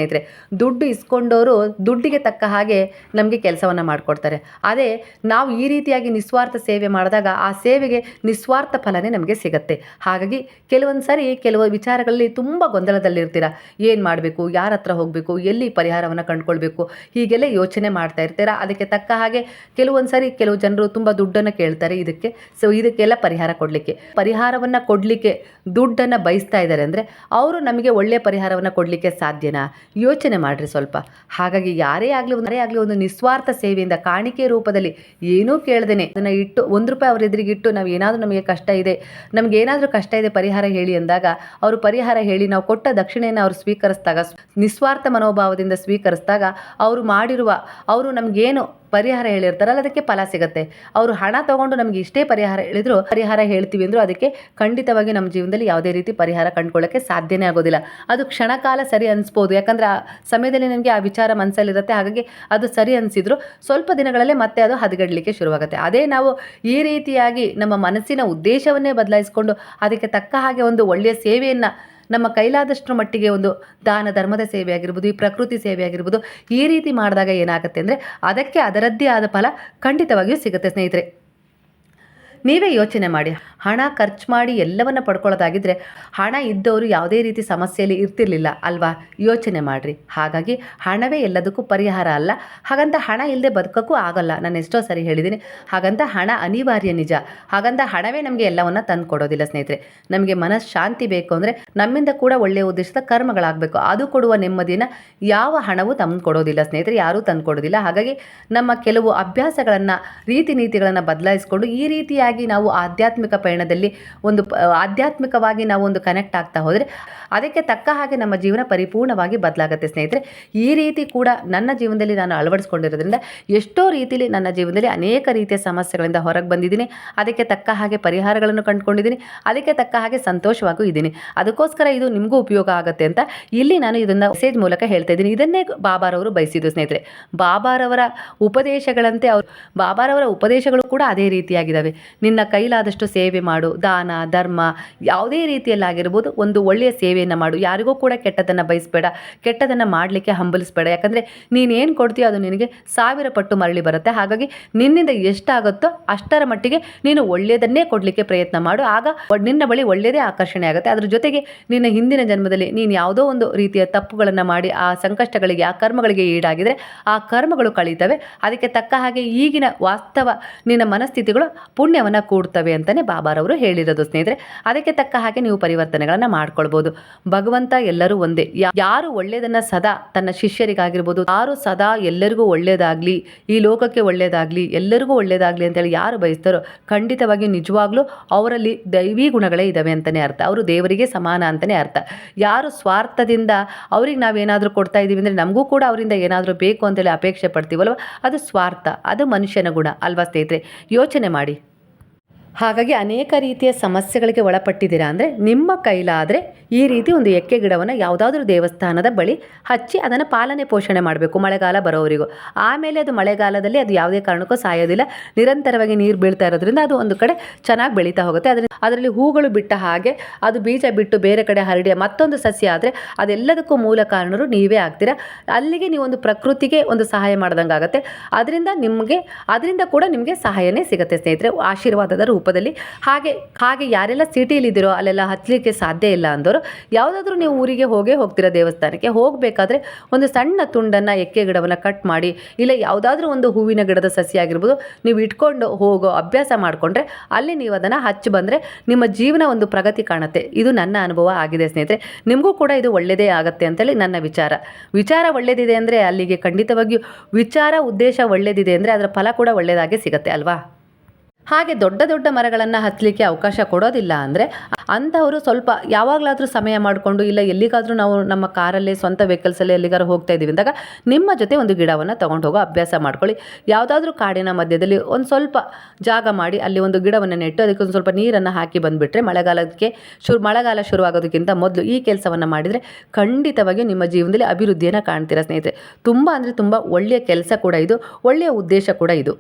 ದುಡ್ಡು ಇಸ್ಕೊಂಡವರು ದುಡ್ಡಿಗೆ ತಕ್ಕ ಹಾಗೆ ನಮಗೆ ಕೆಲಸವನ್ನು ಮಾಡಿಕೊಡ್ತಾರೆ. ಅದೇ ನಾವು ಈ ರೀತಿಯಾಗಿ ನಿಸ್ವಾರ್ಥ ಸೇವೆ ಮಾಡಿದಾಗ ಆ ಸೇವೆಗೆ ನಿಸ್ವಾರ್ಥ ಫಲನೇ ನಮಗೆ ಸಿಗುತ್ತೆ. ಹಾಗಾಗಿ ಕೆಲವೊಂದು ಸಾರಿ ಕೆಲವು ವಿಚಾರಗಳಲ್ಲಿ ತುಂಬ ಗೊಂದಲದಲ್ಲಿರ್ತೀರ. ಏನು ಮಾಡಬೇಕು? ಯಾರ ಹತ್ರ ಹೋಗಬೇಕು? ಎಲ್ಲಿ ಪರಿಹಾರವನ್ನು ಕಂಡುಕೊಳ್ಬೇಕು? ಹೀಗೆಲ್ಲ ಯೋಚನೆ ಮಾಡ್ತಾ ಇರ್ತೀರ. ಅದಕ್ಕೆ ತಕ್ಕ ಹಾಗೆ ಕೆಲವೊಂದು ಸಾರಿ ಕೆಲವು ಜನರು ತುಂಬ ದುಡ್ಡನ್ನು ಕೇಳ್ತಾರೆ. ಇದಕ್ಕೆ ಸೊ, ಇದಕ್ಕೆಲ್ಲ ಪರಿಹಾರ ಕೊಡಲಿಕ್ಕೆ. ಪರಿಹಾರವನ್ನು ಕೊಡಲಿಕ್ಕೆ ದುಡ್ಡನ್ನು ಬಯಸ್ತಾ ಇದ್ದಾರೆ ಅಂದರೆ, ಅವರು ನಮಗೆ ಒಳ್ಳೆಯ ಪರಿಹಾರವನ್ನು ಕೊಡಲಿಕ್ಕೆ ಸಾಧ್ಯನಾ? ಯೋಚನೆ ಮಾಡಿರಿ ಸ್ವಲ್ಪ. ಹಾಗಾಗಿ ಯಾರೇ ಆಗಲಿ ಯಾರೇ ಆಗಲಿ ಒಂದು ನಿಸ್ವಾರ್ಥ ಸೇವೆಯಿಂದ ಕಾಣಿಕೆ ರೂಪದಲ್ಲಿ ಏನೂ ಕೇಳ್ದೇನೆ. ಅದನ್ನು ಇಟ್ಟು ಒಂದು ರೂಪಾಯಿ ಅವ್ರ ಎದುರಿಗೆ ಇಟ್ಟು ನಾವು ಏನಾದರೂ ನಮಗೆ ಕಷ್ಟ ಇದೆ, ನಮ್ಗೆ ಏನಾದರೂ ಕಷ್ಟ ಇದೆ ಪರಿಹಾರ ಹೇಳಿ ಅಂದಾಗ ಅವರು ಪರಿಹಾರ ಹೇಳಿ ನಾವು ಕೊಟ್ಟ ದಕ್ಷಿಣೆಯನ್ನು ಅವರು ಸ್ವೀಕರಿಸಿದಾಗ, ನಿಸ್ವಾರ್ಥ ಮನೋಭಾವದಿಂದ ಸ್ವೀಕರಿಸಿದಾಗ ಅವರು ಮಾಡಿರುವ ಅವರು ನಮಗೇನು ಪರಿಹಾರ ಹೇಳಿರ್ತಾರಲ್ಲ, ಅದಕ್ಕೆ ಫಲ ಸಿಗುತ್ತೆ. ಅವರು ಹಣ ತಗೊಂಡು ನಮಗೆ ಇಷ್ಟೇ ಪರಿಹಾರ ಹೇಳಿದ್ರು, ಪರಿಹಾರ ಹೇಳ್ತೀವಿ ಅಂದರೂ ಅದಕ್ಕೆ ಖಂಡಿತವಾಗಿ ನಮ್ಮ ಜೀವನದಲ್ಲಿ ಯಾವುದೇ ರೀತಿ ಪರಿಹಾರ ಕಂಡುಕೊಳ್ಳೋಕ್ಕೆ ಸಾಧ್ಯನೇ ಆಗೋದಿಲ್ಲ. ಅದು ಕ್ಷಣಕಾಲ ಸರಿ ಅನಿಸ್ಬೋದು. ಯಾಕಂದರೆ ಆ ಸಮಯದಲ್ಲಿ ನಮಗೆ ಆ ವಿಚಾರ ಮನಸ್ಸಲ್ಲಿರುತ್ತೆ ಹಾಗಾಗಿ ಅದು ಸರಿ ಅನಿಸಿದ್ರು, ಸ್ವಲ್ಪ ದಿನಗಳಲ್ಲೇ ಮತ್ತೆ ಅದು ಹದಗೆಡಲಿಕ್ಕೆ ಶುರುವಾಗುತ್ತೆ. ಅದೇ ನಾವು ಈ ರೀತಿಯಾಗಿ ನಮ್ಮ ಮನಸ್ಸಿನ ಉದ್ದೇಶವನ್ನೇ ಬದಲಾಯಿಸಿಕೊಂಡು ಅದಕ್ಕೆ ತಕ್ಕ ಹಾಗೆ ಒಂದು ಒಳ್ಳೆಯ ಸೇವೆಯನ್ನು ನಮ್ಮ ಕೈಲಾದಷ್ಟರ ಮಟ್ಟಿಗೆ ಒಂದು ದಾನ ಧರ್ಮದ ಸೇವೆ ಆಗಿರ್ಬೋದು ಈ ಪ್ರಕೃತಿ ಸೇವೆ ಆಗಿರ್ಬೋದು ಈ ರೀತಿ ಮಾಡಿದಾಗ ಏನಾಗುತ್ತೆ ಅಂದರೆ ಅದಕ್ಕೆ ಅದರದ್ದೇ ಆದ ಫಲ ಖಂಡಿತವಾಗಿಯೂ ಸಿಗುತ್ತೆ ಸ್ನೇಹಿತರೆ. ನೀವೇ ಯೋಚನೆ ಮಾಡಿ. ಹಣ ಖರ್ಚು ಮಾಡಿ ಎಲ್ಲವನ್ನು ಪಡ್ಕೊಳ್ಳೋದಾಗಿದ್ದರೆ ಹಣ ಇದ್ದವರು ಯಾವುದೇ ರೀತಿ ಸಮಸ್ಯೆಯಲ್ಲಿ ಇರ್ತಿರ್ಲಿಲ್ಲ ಅಲ್ವಾ? ಯೋಚನೆ ಮಾಡಿರಿ. ಹಾಗಾಗಿ ಹಣವೇ ಎಲ್ಲದಕ್ಕೂ ಪರಿಹಾರ ಅಲ್ಲ. ಹಾಗಂತ ಹಣ ಇಲ್ಲದೆ ಬದುಕೋಕ್ಕೂ ಆಗಲ್ಲ. ನಾನು ಎಷ್ಟೋ ಸರಿ ಹೇಳಿದ್ದೀನಿ ಹಾಗಂತ ಹಣ ಅನಿವಾರ್ಯ ನಿಜ. ಹಾಗಂತ ಹಣವೇ ನಮಗೆ ಎಲ್ಲವನ್ನು ತಂದು ಕೊಡೋದಿಲ್ಲ ಸ್ನೇಹಿತರೆ. ನಮಗೆ ಮನಃಶಾಂತಿ ಬೇಕು ಅಂದರೆ ನಮ್ಮಿಂದ ಕೂಡ ಒಳ್ಳೆಯ ಉದ್ದೇಶದ ಕರ್ಮಗಳಾಗಬೇಕು. ಅದು ಕೊಡುವ ನೆಮ್ಮದಿನ ಯಾವ ಹಣವೂ ತಂದು ಕೊಡೋದಿಲ್ಲ ಸ್ನೇಹಿತರೆ. ಯಾರೂ ತಂದು ಕೊಡೋದಿಲ್ಲ. ಹಾಗಾಗಿ ನಮ್ಮ ಕೆಲವು ಅಭ್ಯಾಸಗಳನ್ನು, ರೀತಿ ನೀತಿಗಳನ್ನು ಬದಲಾಯಿಸಿಕೊಂಡು ಈ ರೀತಿಯಾಗಿ ನಾವು ಆಧ್ಯಾತ್ಮಿಕ ಪಯಣದಲ್ಲಿ ಒಂದು ಆಧ್ಯಾತ್ಮಿಕವಾಗಿ ನಾವು ಒಂದು ಕನೆಕ್ಟ್ ಆಗ್ತಾ ಹೋದರೆ ಅದಕ್ಕೆ ತಕ್ಕ ಹಾಗೆ ನಮ್ಮ ಜೀವನ ಪರಿಪೂರ್ಣವಾಗಿ ಬದಲಾಗುತ್ತೆ ಸ್ನೇಹಿತರೆ. ಈ ರೀತಿ ಕೂಡ ನನ್ನ ಜೀವನದಲ್ಲಿ ನಾನು ಅಳವಡಿಸ್ಕೊಂಡಿರೋದ್ರಿಂದ ಎಷ್ಟೋ ರೀತಿಯಲ್ಲಿ ನನ್ನ ಜೀವನದಲ್ಲಿ ಅನೇಕ ರೀತಿಯ ಸಮಸ್ಯೆಗಳಿಂದ ಹೊರಗೆ ಬಂದಿದ್ದೀನಿ. ಅದಕ್ಕೆ ತಕ್ಕ ಹಾಗೆ ಪರಿಹಾರಗಳನ್ನು ಕಂಡುಕೊಂಡಿದ್ದೀನಿ. ಅದಕ್ಕೆ ತಕ್ಕ ಹಾಗೆ ಸಂತೋಷವಾಗೂ ಇದ್ದೀನಿ. ಅದಕ್ಕೋಸ್ಕರ ಇದು ನಿಮಗೂ ಉಪಯೋಗ ಆಗುತ್ತೆ ಅಂತ ಇಲ್ಲಿ ನಾನು ಇದನ್ನು ಮೆಸೇಜ್ ಮೂಲಕ ಹೇಳ್ತಾ ಇದ್ದೀನಿ. ಇದನ್ನೇ ಬಾಬಾರವರು ಬಯಸಿದ್ದು ಸ್ನೇಹಿತರೆ. ಬಾಬಾರವರ ಉಪದೇಶಗಳಂತೆ ಅವರು ಬಾಬಾರವರ ಉಪದೇಶಗಳು ಕೂಡ ಅದೇ ರೀತಿಯಾಗಿದ್ದಾವೆ ನಿನ್ನ ಕೈಲಾದಷ್ಟು ಸೇವೆ ಮಾಡು. ದಾನ, ಧರ್ಮ ಯಾವುದೇ ರೀತಿಯಲ್ಲಾಗಿರ್ಬೋದು ಒಂದು ಒಳ್ಳೆಯ ಸೇವೆಯನ್ನು ಮಾಡು. ಯಾರಿಗೂ ಕೂಡ ಕೆಟ್ಟದನ್ನು ಬಯಸಬೇಡ. ಕೆಟ್ಟದನ್ನು ಮಾಡಲಿಕ್ಕೆ ಹಂಬಲಿಸಬೇಡ. ಯಾಕಂದರೆ ನೀನೇನು ಕೊಡ್ತೀಯೋ ಅದು ನಿನಗೆ ಸಾವಿರ ಪಟ್ಟು ಮರಳಿ ಬರುತ್ತೆ. ಹಾಗಾಗಿ ನಿನ್ನಿಂದ ಎಷ್ಟಾಗುತ್ತೋ ಅಷ್ಟರ ಮಟ್ಟಿಗೆ ನೀನು ಒಳ್ಳೆಯದನ್ನೇ ಕೊಡಲಿಕ್ಕೆ ಪ್ರಯತ್ನ ಮಾಡು. ಆಗ ನಿನ್ನ ಬಳಿ ಒಳ್ಳೆಯದೇ ಆಕರ್ಷಣೆ ಆಗುತ್ತೆ. ಅದ್ರ ಜೊತೆಗೆ ನಿನ್ನ ಹಿಂದಿನ ಜನ್ಮದಲ್ಲಿ ನೀನು ಯಾವುದೋ ಒಂದು ರೀತಿಯ ತಪ್ಪುಗಳನ್ನು ಮಾಡಿ, ಆ ಸಂಕಷ್ಟಗಳಿಗೆ, ಆ ಕರ್ಮಗಳಿಗೆ ಈಡಾಗಿದರೆ ಆ ಕರ್ಮಗಳು ಕಳೀತವೆ. ಅದಕ್ಕೆ ತಕ್ಕ ಹಾಗೆ ಈಗಿನ ವಾಸ್ತವ, ನಿನ್ನ ಮನಸ್ಥಿತಿಗಳು ಪುಣ್ಯವನ್ನು ಕೂಡ್ತವೆ ಅಂತಲೇ ಬಾಬಾರವರು ಹೇಳಿರೋದು ಸ್ನೇಹಿತರೆ. ಅದಕ್ಕೆ ತಕ್ಕ ಹಾಗೆ ನೀವು ಪರಿವರ್ತನೆಗಳನ್ನು ಮಾಡ್ಕೊಳ್ಬೋದು. ಭಗವಂತ ಎಲ್ಲರೂ ಒಂದೇ. ಯಾರು ಒಳ್ಳೆಯದನ್ನು ಸದಾ ತನ್ನ ಶಿಷ್ಯರಿಗಾಗಿರ್ಬೋದು, ಯಾರು ಸದಾ ಎಲ್ಲರಿಗೂ ಒಳ್ಳೆಯದಾಗಲಿ ಈ ಲೋಕಕ್ಕೆ ಒಳ್ಳೆಯದಾಗಲಿ ಎಲ್ಲರಿಗೂ ಒಳ್ಳೆಯದಾಗಲಿ ಅಂತೇಳಿ ಯಾರು ಬಯಸ್ತಾರೋ ಖಂಡಿತವಾಗಿ ನಿಜವಾಗ್ಲೂ ಅವರಲ್ಲಿ ದೈವಿ ಗುಣಗಳೇ ಇದ್ದಾವೆ ಅಂತಲೇ ಅರ್ಥ. ಅವರು ದೇವರಿಗೆ ಸಮಾನ ಅಂತಲೇ ಅರ್ಥ. ಯಾರು ಸ್ವಾರ್ಥದಿಂದ ಅವ್ರಿಗೆ ನಾವೇನಾದರೂ ಕೊಡ್ತಾ ಇದ್ದೀವಿ ಅಂದರೆ ನಮಗೂ ಕೂಡ ಅವರಿಂದ ಏನಾದರೂ ಬೇಕು ಅಂತೇಳಿ ಅಪೇಕ್ಷೆ ಪಡ್ತೀವಲ್ವ? ಅದು ಸ್ವಾರ್ಥ, ಅದು ಮನುಷ್ಯನ ಗುಣ. ಅಲ್ವಾ ಸ್ನೇಹಿತರೆ? ಯೋಚನೆ ಮಾಡಿ. ಹಾಗಾಗಿ ಅನೇಕ ರೀತಿಯ ಸಮಸ್ಯೆಗಳಿಗೆ ಒಳಪಟ್ಟಿದ್ದೀರಾ ಅಂದರೆ ನಿಮ್ಮ ಕೈಲಾದರೆ ಈ ರೀತಿ ಒಂದು ಎಕ್ಕೆ ಗಿಡವನ್ನು ಯಾವುದಾದ್ರೂ ದೇವಸ್ಥಾನದ ಬಳಿ ಹಚ್ಚಿ ಅದನ್ನು ಪಾಲನೆ ಪೋಷಣೆ ಮಾಡಬೇಕು ಮಳೆಗಾಲ ಬರೋವರಿಗೂ. ಆಮೇಲೆ ಅದು ಮಳೆಗಾಲದಲ್ಲಿ ಅದು ಯಾವುದೇ ಕಾರಣಕ್ಕೂ ಸಾಯೋದಿಲ್ಲ. ನಿರಂತರವಾಗಿ ನೀರು ಬೀಳ್ತಾ ಇರೋದ್ರಿಂದ ಅದು ಒಂದು ಕಡೆ ಚೆನ್ನಾಗಿ ಬೆಳೀತಾ ಹೋಗುತ್ತೆ. ಅದರಲ್ಲಿ ಅದರಲ್ಲಿ ಹೂಗಳು ಬಿಟ್ಟ ಹಾಗೆ ಅದು ಬೀಜ ಬಿಟ್ಟು ಬೇರೆ ಕಡೆ ಹರಡಿಯ ಮತ್ತೊಂದು ಸಸ್ಯ ಆದರೆ ಅದೆಲ್ಲದಕ್ಕೂ ಮೂಲ ಕಾರಣರು ನೀವೇ ಆಗ್ತೀರಾ? ಅಲ್ಲಿಗೆ ನೀವು ಒಂದು ಪ್ರಕೃತಿಗೆ ಒಂದು ಸಹಾಯ ಮಾಡ್ದಂಗೆ ಆಗುತ್ತೆ ಅದರಿಂದ ನಿಮಗೆ, ಅದರಿಂದ ಕೂಡ ನಿಮಗೆ ಸಹಾಯನೇ ಸಿಗುತ್ತೆ ಸ್ನೇಹಿತರೆ. ಆಶೀರ್ವಾದದ ರೂಪದಲ್ಲಿ. ಹಾಗೆ ಹಾಗೆ ಯಾರೆಲ್ಲ ಸಿಟಿಲಿದ್ದೀರೋ ಅಲ್ಲೆಲ್ಲ ಹತ್ತಲಿಕ್ಕೆ ಸಾಧ್ಯ ಇಲ್ಲ ಅಂದವರು, ಯಾವುದಾದ್ರೂ ನೀವು ಊರಿಗೆ ಹೋಗೇ ಹೋಗ್ತೀರಾ ದೇವಸ್ಥಾನಕ್ಕೆ? ಹೋಗಬೇಕಾದ್ರೆ ಒಂದು ಸಣ್ಣ ತುಂಡನ್ನು ಎಕ್ಕೆ ಗಿಡವನ್ನು ಕಟ್ ಮಾಡಿ, ಇಲ್ಲ ಯಾವುದಾದ್ರೂ ಒಂದು ಹೂವಿನ ಗಿಡದ ಸಸಿ ಆಗಿರ್ಬೋದು, ನೀವು ಇಟ್ಕೊಂಡು ಹೋಗೋ ಅಭ್ಯಾಸ ಮಾಡಿಕೊಂಡ್ರೆ ಅಲ್ಲಿ ನೀವು ಅದನ್ನು ಹಚ್ಚಿ ಬಂದರೆ ನಿಮ್ಮ ಜೀವನ ಒಂದು ಪ್ರಗತಿ ಕಾಣುತ್ತೆ. ಇದು ನನ್ನ ಅನುಭವ ಆಗಿದೆ ಸ್ನೇಹಿತರೆ. ನಿಮಗೂ ಕೂಡ ಇದು ಒಳ್ಳೆಯದೇ ಆಗುತ್ತೆ ಅಂತೇಳಿ ನನ್ನ ವಿಚಾರ. ವಿಚಾರ ಒಳ್ಳೆಯದಿದೆ ಅಂದರೆ ಅಲ್ಲಿಗೆ ಖಂಡಿತವಾಗಿಯೂ ವಿಚಾರ, ಉದ್ದೇಶ ಒಳ್ಳೆಯದಿದೆ ಅಂದರೆ ಅದರ ಫಲ ಕೂಡ ಒಳ್ಳೆಯದಾಗಿ ಸಿಗುತ್ತೆ ಅಲ್ವಾ? ಹಾಗೆ ದೊಡ್ಡ ದೊಡ್ಡ ಮರಗಳನ್ನು ಹತ್ತಲಿಕ್ಕೆ ಅವಕಾಶ ಕೊಡೋದಿಲ್ಲ ಅಂದರೆ ಅಂಥವರು ಸ್ವಲ್ಪ ಯಾವಾಗಲಾದರೂ ಸಮಯ ಮಾಡಿಕೊಂಡು ಇಲ್ಲ ಎಲ್ಲಿಗಾದರೂ ನಾವು ನಮ್ಮ ಕಾರಲ್ಲೇ ಸ್ವಂತ ವೆಹಿಕಲ್ಸಲ್ಲಿ ಎಲ್ಲಿಗಾದ್ರೂ ಹೋಗ್ತಾ ಇದ್ದೀವಿ ಅಂದಾಗ ನಿಮ್ಮ ಜೊತೆ ಒಂದು ಗಿಡವನ್ನು ತೊಗೊಂಡು ಹೋಗೋ ಅಭ್ಯಾಸ ಮಾಡ್ಕೊಳ್ಳಿ. ಯಾವುದಾದ್ರೂ ಕಾಡಿನ ಮಧ್ಯದಲ್ಲಿ ಒಂದು ಸ್ವಲ್ಪ ಜಾಗ ಮಾಡಿ ಅಲ್ಲಿ ಒಂದು ಗಿಡವನ್ನು ನೆಟ್ಟು ಅದಕ್ಕೆ ಒಂದು ಸ್ವಲ್ಪ ನೀರನ್ನು ಹಾಕಿ ಬಂದುಬಿಟ್ರೆ ಮಳೆಗಾಲಕ್ಕೆ ಶುರು ಮಳೆಗಾಲ ಶುರುವಾಗೋದಕ್ಕಿಂತ ಮೊದಲು ಈ ಕೆಲಸವನ್ನು ಮಾಡಿದರೆ ಖಂಡಿತವಾಗಿಯೂ ನಿಮ್ಮ ಜೀವನದಲ್ಲಿ ಅಭಿವೃದ್ಧಿಯನ್ನು ಕಾಣ್ತೀರಾ ಸ್ನೇಹಿತರೆ. ತುಂಬ ಅಂದರೆ ತುಂಬ ಒಳ್ಳೆಯ ಕೆಲಸ ಕೂಡ ಇದು, ಒಳ್ಳೆಯ ಉದ್ದೇಶ ಕೂಡ ಇದು.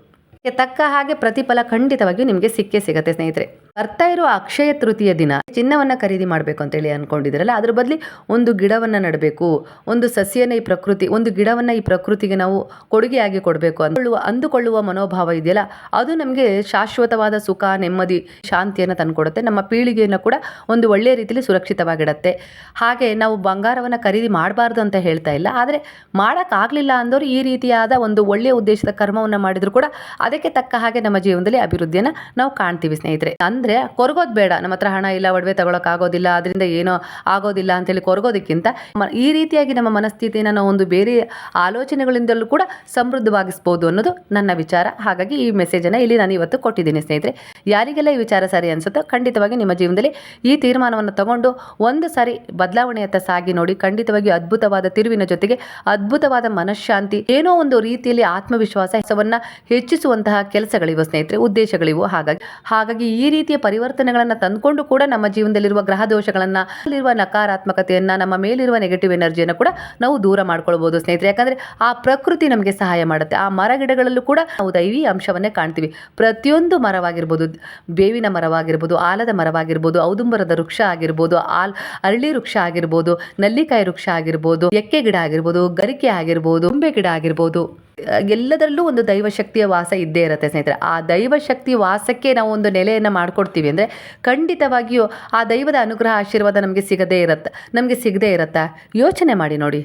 ತಕ್ಕ ಹಾಗೆ ಪ್ರತಿಫಲ ಖಂಡಿತವಾಗಿಯೂ ನಿಮಗೆ ಸಿಕ್ಕೇ ಸಿಗತ್ತೆ, ಸ್ನೇಹಿತರೆ. ಬರ್ತಾ ಇರುವ ಅಕ್ಷಯ ತೃತೀಯ ದಿನ, ಚಿನ್ನವನ್ನು ಖರೀದಿ ಮಾಡಬೇಕು ಅಂತೇಳಿ ಅಂದ್ಕೊಂಡಿದ್ದೀರಲ್ಲ ಅದ್ರ ಬದಲಿ ಒಂದು ಗಿಡವನ್ನು ನೆಡಬೇಕು, ಒಂದು ಸಸ್ಯನ ಈ ಪ್ರಕೃತಿ, ಒಂದು ಗಿಡವನ್ನು ಈ ಪ್ರಕೃತಿಗೆ ನಾವು ಕೊಡುಗೆಯಾಗಿ ಕೊಡಬೇಕು ಅಂದ್ಕೊಳ್ಳುವ, ಅಂದುಕೊಳ್ಳುವ ಮನೋಭಾವ ಇದೆಯಲ್ಲ, ಅದು ನಮಗೆ ಶಾಶ್ವತವಾದ ಸುಖ, ನೆಮ್ಮದಿ, ಶಾಂತಿಯನ್ನು ತಂದುಕೊಡುತ್ತೆ, ನಮ್ಮ ಪೀಳಿಗೆಯನ್ನು ಕೂಡ ಒಂದು ಒಳ್ಳೆಯ ರೀತಿಯಲ್ಲಿ ಸುರಕ್ಷಿತವಾಗಿಡತ್ತೆ. ಹಾಗೆ ನಾವು ಬಂಗಾರವನ್ನು ಖರೀದಿ ಮಾಡಬಾರ್ದು ಅಂತ ಹೇಳ್ತಾ ಇಲ್ಲ, ಆದರೆ ಮಾಡೋಕ್ಕಾಗಲಿಲ್ಲ ಅಂದವರು ಈ ರೀತಿಯಾದ ಒಂದು ಒಳ್ಳೆಯ ಉದ್ದೇಶದ ಕರ್ಮವನ್ನು ಮಾಡಿದರೂ ಕೂಡ ಅದಕ್ಕೆ ತಕ್ಕ ಹಾಗೆ ನಮ್ಮ ಜೀವನದಲ್ಲಿ ಅಭಿವೃದ್ಧಿಯನ್ನು ನಾವು ಕಾಣ್ತೀವಿ ಸ್ನೇಹಿತರೆ. ಅಂದರೆ ಕೊರಗೋದು ಬೇಡ. ನಮ್ಮ ಹತ್ರ ಹಣ ಇಲ್ಲ, ಒಡವೆ ತಗೊಳಕ್ಕಾಗೋದಿಲ್ಲ ಅದರಿಂದ ಏನೋ ಆಗೋದಿಲ್ಲ ಅಂತೇಳಿ ಕೊರಗೋದಕ್ಕಿಂತ ಈ ರೀತಿಯಾಗಿ ನಮ್ಮ ಮನಸ್ಥಿತಿಯನ್ನು ನಾವು ಒಂದು ಬೇರೆ ಆಲೋಚನೆಗಳಿಂದಲೂ ಕೂಡ ಸಮೃದ್ಧವಾಗಿಸ್ಬೋದು ಅನ್ನೋದು ನನ್ನ ವಿಚಾರ. ಹಾಗಾಗಿ ಈ ಮೆಸೇಜನ್ನು ಇಲ್ಲಿ ನಾನು ಇವತ್ತು ಕೊಟ್ಟಿದ್ದೀನಿ ಸ್ನೇಹಿತರೆ. ಯಾರಿಗೆಲ್ಲ ಈ ವಿಚಾರ ಸರಿ ಅನಿಸುತ್ತೋ ಖಂಡಿತವಾಗಿ ನಿಮ್ಮ ಜೀವನದಲ್ಲಿ ಈ ತೀರ್ಮಾನವನ್ನು ತಗೊಂಡು ಒಂದು ಸಾರಿ ಬದಲಾವಣೆಯತ್ತ ಸಾಗಿ ನೋಡಿ, ಖಂಡಿತವಾಗಿ ಅದ್ಭುತವಾದ ತಿರುವಿನ ಜೊತೆಗೆ ಅದ್ಭುತವಾದ ಮನಃಶಾಂತಿ, ಏನೋ ಒಂದು ರೀತಿಯಲ್ಲಿ ಆತ್ಮವಿಶ್ವಾಸವನ್ನು ಹೆಚ್ಚಿಸುವಂತಹ ಕೆಲಸಗಳಿವು ಸ್ನೇಹಿತರೆ, ಉದ್ದೇಶಗಳಿವು. ಹಾಗಾಗಿ ಹಾಗಾಗಿ ಈ ರೀತಿಯ ಪರಿವರ್ತನೆಗಳನ್ನು ತಂದುಕೊಂಡು ಕೂಡ ನಮ್ಮ ಜೀವನದಲ್ಲಿರುವ ಗ್ರಹ ದೋಷಗಳನ್ನು ಅಲ್ಲಿರುವ ನಕಾರಾತ್ಮಕತೆಯನ್ನು, ನಮ್ಮ ಮೇಲಿರುವ ನೆಗೆಟಿವ್ ಎನರ್ಜಿಯನ್ನು ಕೂಡ ನಾವು ದೂರ ಮಾಡ್ಕೊಳ್ಬೋದು ಸ್ನೇಹಿತರೆ. ಯಾಕಂದರೆ ಆ ಪ್ರಕೃತಿ ನಮಗೆ ಸಹಾಯ ಮಾಡುತ್ತೆ. ಆ ಮರ ಗಿಡಗಳಲ್ಲೂ ಕೂಡ ನಾವು ದೈವಿ ಅಂಶವನ್ನೇ ಕಾಣ್ತೀವಿ. ಪ್ರತಿಯೊಂದು ಮರವಾಗಿರ್ಬೋದು, ಬೇವಿನ ಮರವಾಗಿರ್ಬೋದು, ಆಲದ ಮರವಾಗಿರ್ಬೋದು, ಔದುಂಬರದ ವೃಕ್ಷ ಆಗಿರ್ಬೋದು, ಆಲ್, ಅರಳಿ ವೃಕ್ಷ ಆಗಿರ್ಬೋದು, ನಲ್ಲಿಕಾಯಿ ವೃಕ್ಷ ಆಗಿರ್ಬೋದು, ಎಕ್ಕೆ ಗಿಡ ಆಗಿರ್ಬೋದು, ಗರಿಕೆ ಆಗಿರ್ಬೋದು ತುಂಬೆ ಗಿಡ ಆಗಿರ್ಬೋದು. ಎಲ್ಲದರಲ್ಲೂ ಒಂದು ದೈವಶಕ್ತಿಯ ವಾಸ ಇದ್ದೇ ಇರುತ್ತೆ, ಸ್ನೇಹಿತರೆ. ಆ ದೈವಶಕ್ತಿ ವಾಸಕ್ಕೆ ನಾವು ಒಂದು ನೆಲೆಯನ್ನು ಮಾಡಿಕೊಡ್ತೀವಿ ಅಂದರೆ ಖಂಡಿತವಾಗಿಯೂ ಆ ದೈವದ ಅನುಗ್ರಹ ಆಶೀರ್ವಾದ ನಮಗೆ ಸಿಗದೇ ಇರುತ್ತೆ, ನಮಗೆ ಸಿಗದೇ ಇರುತ್ತಾ? ಯೋಚನೆ ಮಾಡಿ ನೋಡಿ.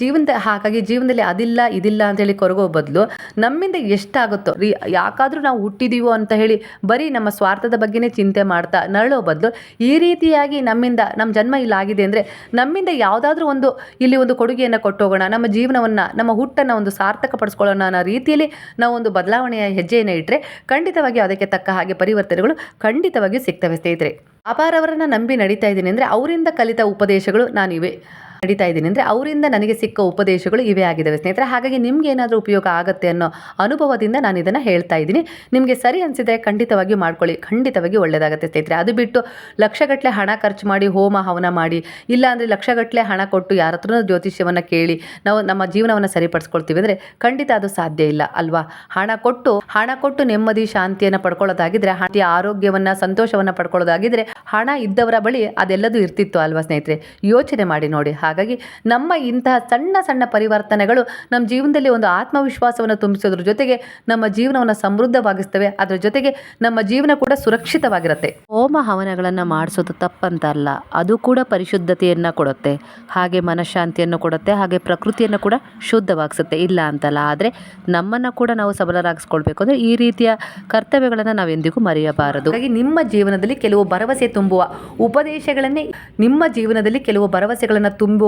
ಜೀವನದ ಹಾಗಾಗಿ ಜೀವನದಲ್ಲಿ ಅದಿಲ್ಲ, ಇದಿಲ್ಲ ಅಂತೇಳಿ ಕೊರಗೋ ಬದಲು ನಮ್ಮಿಂದ ಎಷ್ಟಾಗುತ್ತೋ, ರೀ, ಯಾಕಾದರೂ ನಾವು ಹುಟ್ಟಿದೀವೋ ಅಂತ ಹೇಳಿ ಬರೀ ನಮ್ಮ ಸ್ವಾರ್ಥದ ಬಗ್ಗೆನೇ ಚಿಂತೆ ಮಾಡ್ತಾ ನರಳೋ ಬದಲು ಈ ರೀತಿಯಾಗಿ ನಮ್ಮಿಂದ ನಮ್ಮ ಜನ್ಮ ಇಲ್ಲಾಗಿದೆ ಅಂದರೆ ನಮ್ಮಿಂದ ಯಾವುದಾದ್ರೂ ಒಂದು ಇಲ್ಲಿ ಒಂದು ಕೊಡುಗೆಯನ್ನು ಕೊಟ್ಟೋಗೋಣ, ನಮ್ಮ ಜೀವನವನ್ನು, ನಮ್ಮ ಹುಟ್ಟನ್ನು ಒಂದು ಸಾರ್ಥಕ ಪಡಿಸ್ಕೊಳ್ಳೋಣ ಅನ್ನೋ ರೀತಿಯಲ್ಲಿ ನಾವು ಒಂದು ಬದಲಾವಣೆಯ ಹೆಜ್ಜೆಯನ್ನು ಇಟ್ಟರೆ ಖಂಡಿತವಾಗಿ ಅದಕ್ಕೆ ತಕ್ಕ ಹಾಗೆ ಪರಿವರ್ತನೆಗಳು ಖಂಡಿತವಾಗಿಯೂ ಸಿಗ್ತವೆ ಸ್ನೇಹಿತರೆ. ಅಪಾರವರನ್ನು ನಂಬಿ ನಡೀತಾ ಇದ್ದೀನಿ ಅಂದರೆ ಅವರಿಂದ ಕಲಿತ ಉಪದೇಶಗಳು ನಾನಿವೆ. ನಡೀತಾ ಇದ್ದೀನಿ. ಅಂದರೆ ಅವರಿಂದ ನನಗೆ ಸಿಕ್ಕ ಉಪದೇಶಗಳು ಇವೇ ಆಗಿದ್ದಾವೆ. ಸ್ನೇಹಿತರೆ, ಹಾಗಾಗಿ ನಿಮ್ಗೆ ಏನಾದರೂ ಉಪಯೋಗ ಆಗುತ್ತೆ ಅನ್ನೋ ಅನುಭವದಿಂದ ನಾನು ಇದನ್ನು ಹೇಳ್ತಾ ಇದ್ದೀನಿ. ನಿಮಗೆ ಸರಿ ಅನಿಸಿದ್ರೆ ಖಂಡಿತವಾಗಿ ಮಾಡ್ಕೊಳ್ಳಿ. ಖಂಡಿತವಾಗಿ ಒಳ್ಳೆಯದಾಗುತ್ತೆ ಸ್ನೇಹಿತರೆ. ಅದು ಬಿಟ್ಟು ಲಕ್ಷಗಟ್ಟಲೆ ಹಣ ಖರ್ಚು ಮಾಡಿ, ಹೋಮ ಹವನ ಮಾಡಿ, ಇಲ್ಲ ಅಂದರೆ ಲಕ್ಷಗಟ್ಟಲೆ ಹಣ ಕೊಟ್ಟು ಯಾರ ಹತ್ರನೂ ಜ್ಯೋತಿಷ್ಯವನ್ನು ಕೇಳಿ ನಾವು ನಮ್ಮ ಜೀವನವನ್ನು ಸರಿಪಡಿಸ್ಕೊಳ್ತೀವಿ ಅಂದರೆ ಖಂಡಿತ ಅದು ಸಾಧ್ಯ ಇಲ್ಲ, ಅಲ್ವಾ? ಹಣ ಕೊಟ್ಟು ಹಣ ಕೊಟ್ಟು ನೆಮ್ಮದಿ, ಶಾಂತಿಯನ್ನು ಪಡ್ಕೊಳ್ಳೋದಾಗಿದ್ರೆ, ಹಣ, ಆರೋಗ್ಯವನ್ನು, ಸಂತೋಷವನ್ನು ಪಡ್ಕೊಳ್ಳೋದಾಗಿದ್ರೆ, ಹಣ ಇದ್ದವರ ಬಳಿ ಅದೆಲ್ಲದೂ ಇರ್ತಿತ್ತು, ಅಲ್ವಾ ಸ್ನೇಹಿತರೆ? ಯೋಚನೆ ಮಾಡಿ ನೋಡಿ. ಹಾಗಾಗಿ ನಮ್ಮ ಇಂತಹ ಸಣ್ಣ ಸಣ್ಣ ಪರಿವರ್ತನೆಗಳು ನಮ್ಮ ಜೀವನದಲ್ಲಿ ಒಂದು ಆತ್ಮವಿಶ್ವಾಸವನ್ನು ತುಂಬಿಸೋದ್ರ ಜೊತೆಗೆ ನಮ್ಮ ಜೀವನವನ್ನು ಸಮೃದ್ಧವಾಗಿಸ್ತವೆ. ಅದರ ಜೊತೆಗೆ ನಮ್ಮ ಜೀವನ ಕೂಡ ಸುರಕ್ಷಿತವಾಗಿರುತ್ತೆ. ಹೋಮ ಹವನಗಳನ್ನು ಮಾಡಿಸೋದು ತಪ್ಪಂತಲ್ಲ. ಅದು ಕೂಡ ಪರಿಶುದ್ಧತೆಯನ್ನು ಕೊಡುತ್ತೆ. ಹಾಗೆ ಮನಃಶಾಂತಿಯನ್ನು ಕೊಡುತ್ತೆ. ಹಾಗೆ ಪ್ರಕೃತಿಯನ್ನು ಕೂಡ ಶುದ್ಧವಾಗಿಸುತ್ತೆ. ಇಲ್ಲ ಅಂತಲ್ಲ. ಆದರೆ ನಮ್ಮನ್ನು ಕೂಡ ನಾವು ಸಬಲರಾಗಿಸ್ಕೊಳ್ಬೇಕು. ಅಂದರೆ ಈ ರೀತಿಯ ಕರ್ತವ್ಯಗಳನ್ನು ನಾವು ಎಂದಿಗೂ ಮರೆಯಬಾರದು. ಹಾಗಾಗಿ ನಿಮ್ಮ ಜೀವನದಲ್ಲಿ ಕೆಲವು ಭರವಸೆ ತುಂಬುವ ಉಪದೇಶಗಳನ್ನೇ ನಿಮ್ಮ ಜೀವನದಲ್ಲಿ ಕೆಲವು ಭರವಸೆಗಳನ್ನು ತುಂಬುವ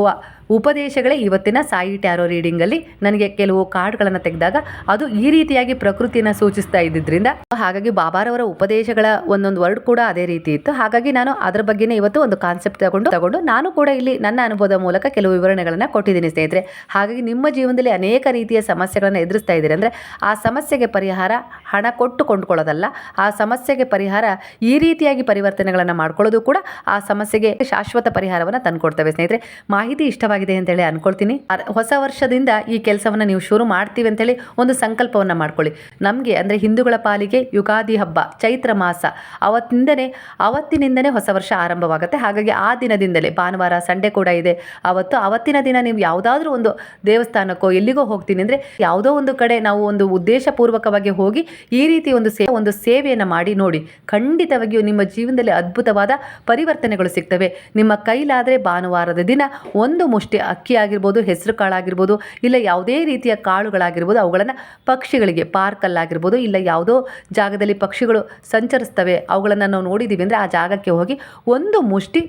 ಉಪದೇಶಗಳೇ ಇವತ್ತಿನ ಸಾಯಿ ಟ್ಯಾರೋ ರೀಡಿಂಗಲ್ಲಿ. ನನಗೆ ಕೆಲವು ಕಾರ್ಡ್ಗಳನ್ನು ತೆಗೆದಾಗ ಅದು ಈ ರೀತಿಯಾಗಿ ಪ್ರಕೃತಿಯನ್ನು ಸೂಚಿಸ್ತಾ ಇದ್ದಿದ್ದರಿಂದ ಹಾಗಾಗಿ ಬಾಬಾರವರ ಉಪದೇಶಗಳ ಒಂದೊಂದು ವರ್ಡ್ ಕೂಡ ಅದೇ ರೀತಿ ಇತ್ತು. ಹಾಗಾಗಿ ನಾನು ಅದರ ಬಗ್ಗೆನೇ ಇವತ್ತು ಒಂದು ಕಾನ್ಸೆಪ್ಟ್ ತಗೊಂಡು ತಗೊಂಡು ನಾನು ಕೂಡ ಇಲ್ಲಿ ನನ್ನ ಅನುಭವದ ಮೂಲಕ ಕೆಲವು ವಿವರಣೆಗಳನ್ನು ಕೊಟ್ಟಿದ್ದೀನಿ ಸ್ನೇಹಿತರೆ. ಹಾಗಾಗಿ ನಿಮ್ಮ ಜೀವನದಲ್ಲಿ ಅನೇಕ ರೀತಿಯ ಸಮಸ್ಯೆಗಳನ್ನು ಎದುರಿಸ್ತಾ ಇದ್ದೀರಿ ಅಂದರೆ, ಆ ಸಮಸ್ಯೆಗೆ ಪರಿಹಾರ ಹಣ ಕೊಟ್ಟು ಕೊಂಡುಕೊಳ್ಳೋದಲ್ಲ, ಆ ಸಮಸ್ಯೆಗೆ ಪರಿಹಾರ ಈ ರೀತಿಯಾಗಿ ಪರಿವರ್ತನೆಗಳನ್ನು ಮಾಡ್ಕೊಳ್ಳೋದು ಕೂಡ ಆ ಸಮಸ್ಯೆಗೆ ಶಾಶ್ವತ ಪರಿಹಾರವನ್ನು ತಂದುಕೊಡ್ತವೆ ಸ್ನೇಹಿತರೆ. ಮಾಹಿತಿ ಇಷ್ಟವಾಗಿದೆ ಅಂತೇಳಿ ಅನ್ಕೊಳ್ತೀನಿ. ಹೊಸ ವರ್ಷದಿಂದ ಈ ಕೆಲಸವನ್ನು ನೀವು ಶುರು ಮಾಡ್ತೀವಿ ಅಂತೇಳಿ ಒಂದು ಸಂಕಲ್ಪವನ್ನು ಮಾಡ್ಕೊಳ್ಳಿ. ನಮಗೆ ಅಂದರೆ ಹಿಂದೂಗಳ ಪಾಲಿಗೆ ಯುಗಾದಿ ಹಬ್ಬ, ಚೈತ್ರ ಮಾಸ, ಅವತ್ತಿಂದನೇ, ಅವತ್ತಿನಿಂದನೇ ಹೊಸ ವರ್ಷ ಆರಂಭವಾಗುತ್ತೆ. ಹಾಗಾಗಿ ಆ ದಿನದಿಂದಲೇ, ಭಾನುವಾರ, ಸಂಡೆ ಕೂಡ ಇದೆ. ಅವತ್ತು, ಅವತ್ತಿನ ದಿನ ನೀವು ಯಾವುದಾದ್ರೂ ಒಂದು ದೇವಸ್ಥಾನಕ್ಕೋ ಎಲ್ಲಿಗೋ ಹೋಗ್ತೀನಿ ಅಂದರೆ ಯಾವುದೋ ಒಂದು ಕಡೆ ನಾವು ಒಂದು ಉದ್ದೇಶಪೂರ್ವಕವಾಗಿ ಹೋಗಿ ಈ ರೀತಿ ಒಂದು ಸೇ, ಒಂದು ಸೇವೆಯನ್ನು ಮಾಡಿ ನೋಡಿ. ಖಂಡಿತವಾಗಿಯೂ ನಿಮ್ಮ ಜೀವನದಲ್ಲಿ ಅದ್ಭುತವಾದ ಪರಿವರ್ತನೆಗಳು ಸಿಗ್ತವೆ. ನಿಮ್ಮ ಕೈಲಾದರೆ ಭಾನುವಾರದ ದಿನ ಒಂದು ಮುಷ್ಟಿ, ಅಕ್ಕಿ ಆಗಿರ್ಬೋದು, ಹೆಸರು ಕಾಳಾಗಿರ್ಬೋದು ಇಲ್ಲ ಯಾವುದೇ ರೀತಿಯ ಕಾಳುಗಳಾಗಿರ್ಬೋದು, ಅವುಗಳನ್ನು ಪಕ್ಷಿಗಳಿಗೆ ಪಾರ್ಕಲ್ಲಾಗಿರ್ಬೋದು ಇಲ್ಲ ಯಾವುದೋ ಜಾಗದಲ್ಲಿ ಪಕ್ಷಿಗಳು ಸಂಚರಿಸ್ತವೆ, ಅವುಗಳನ್ನು ನಾವು ನೋಡಿದ್ದೀವಿ ಅಂದರೆ ಆ ಜಾಗಕ್ಕೆ ಹೋಗಿ ಒಂದು ಮುಷ್ಟಿ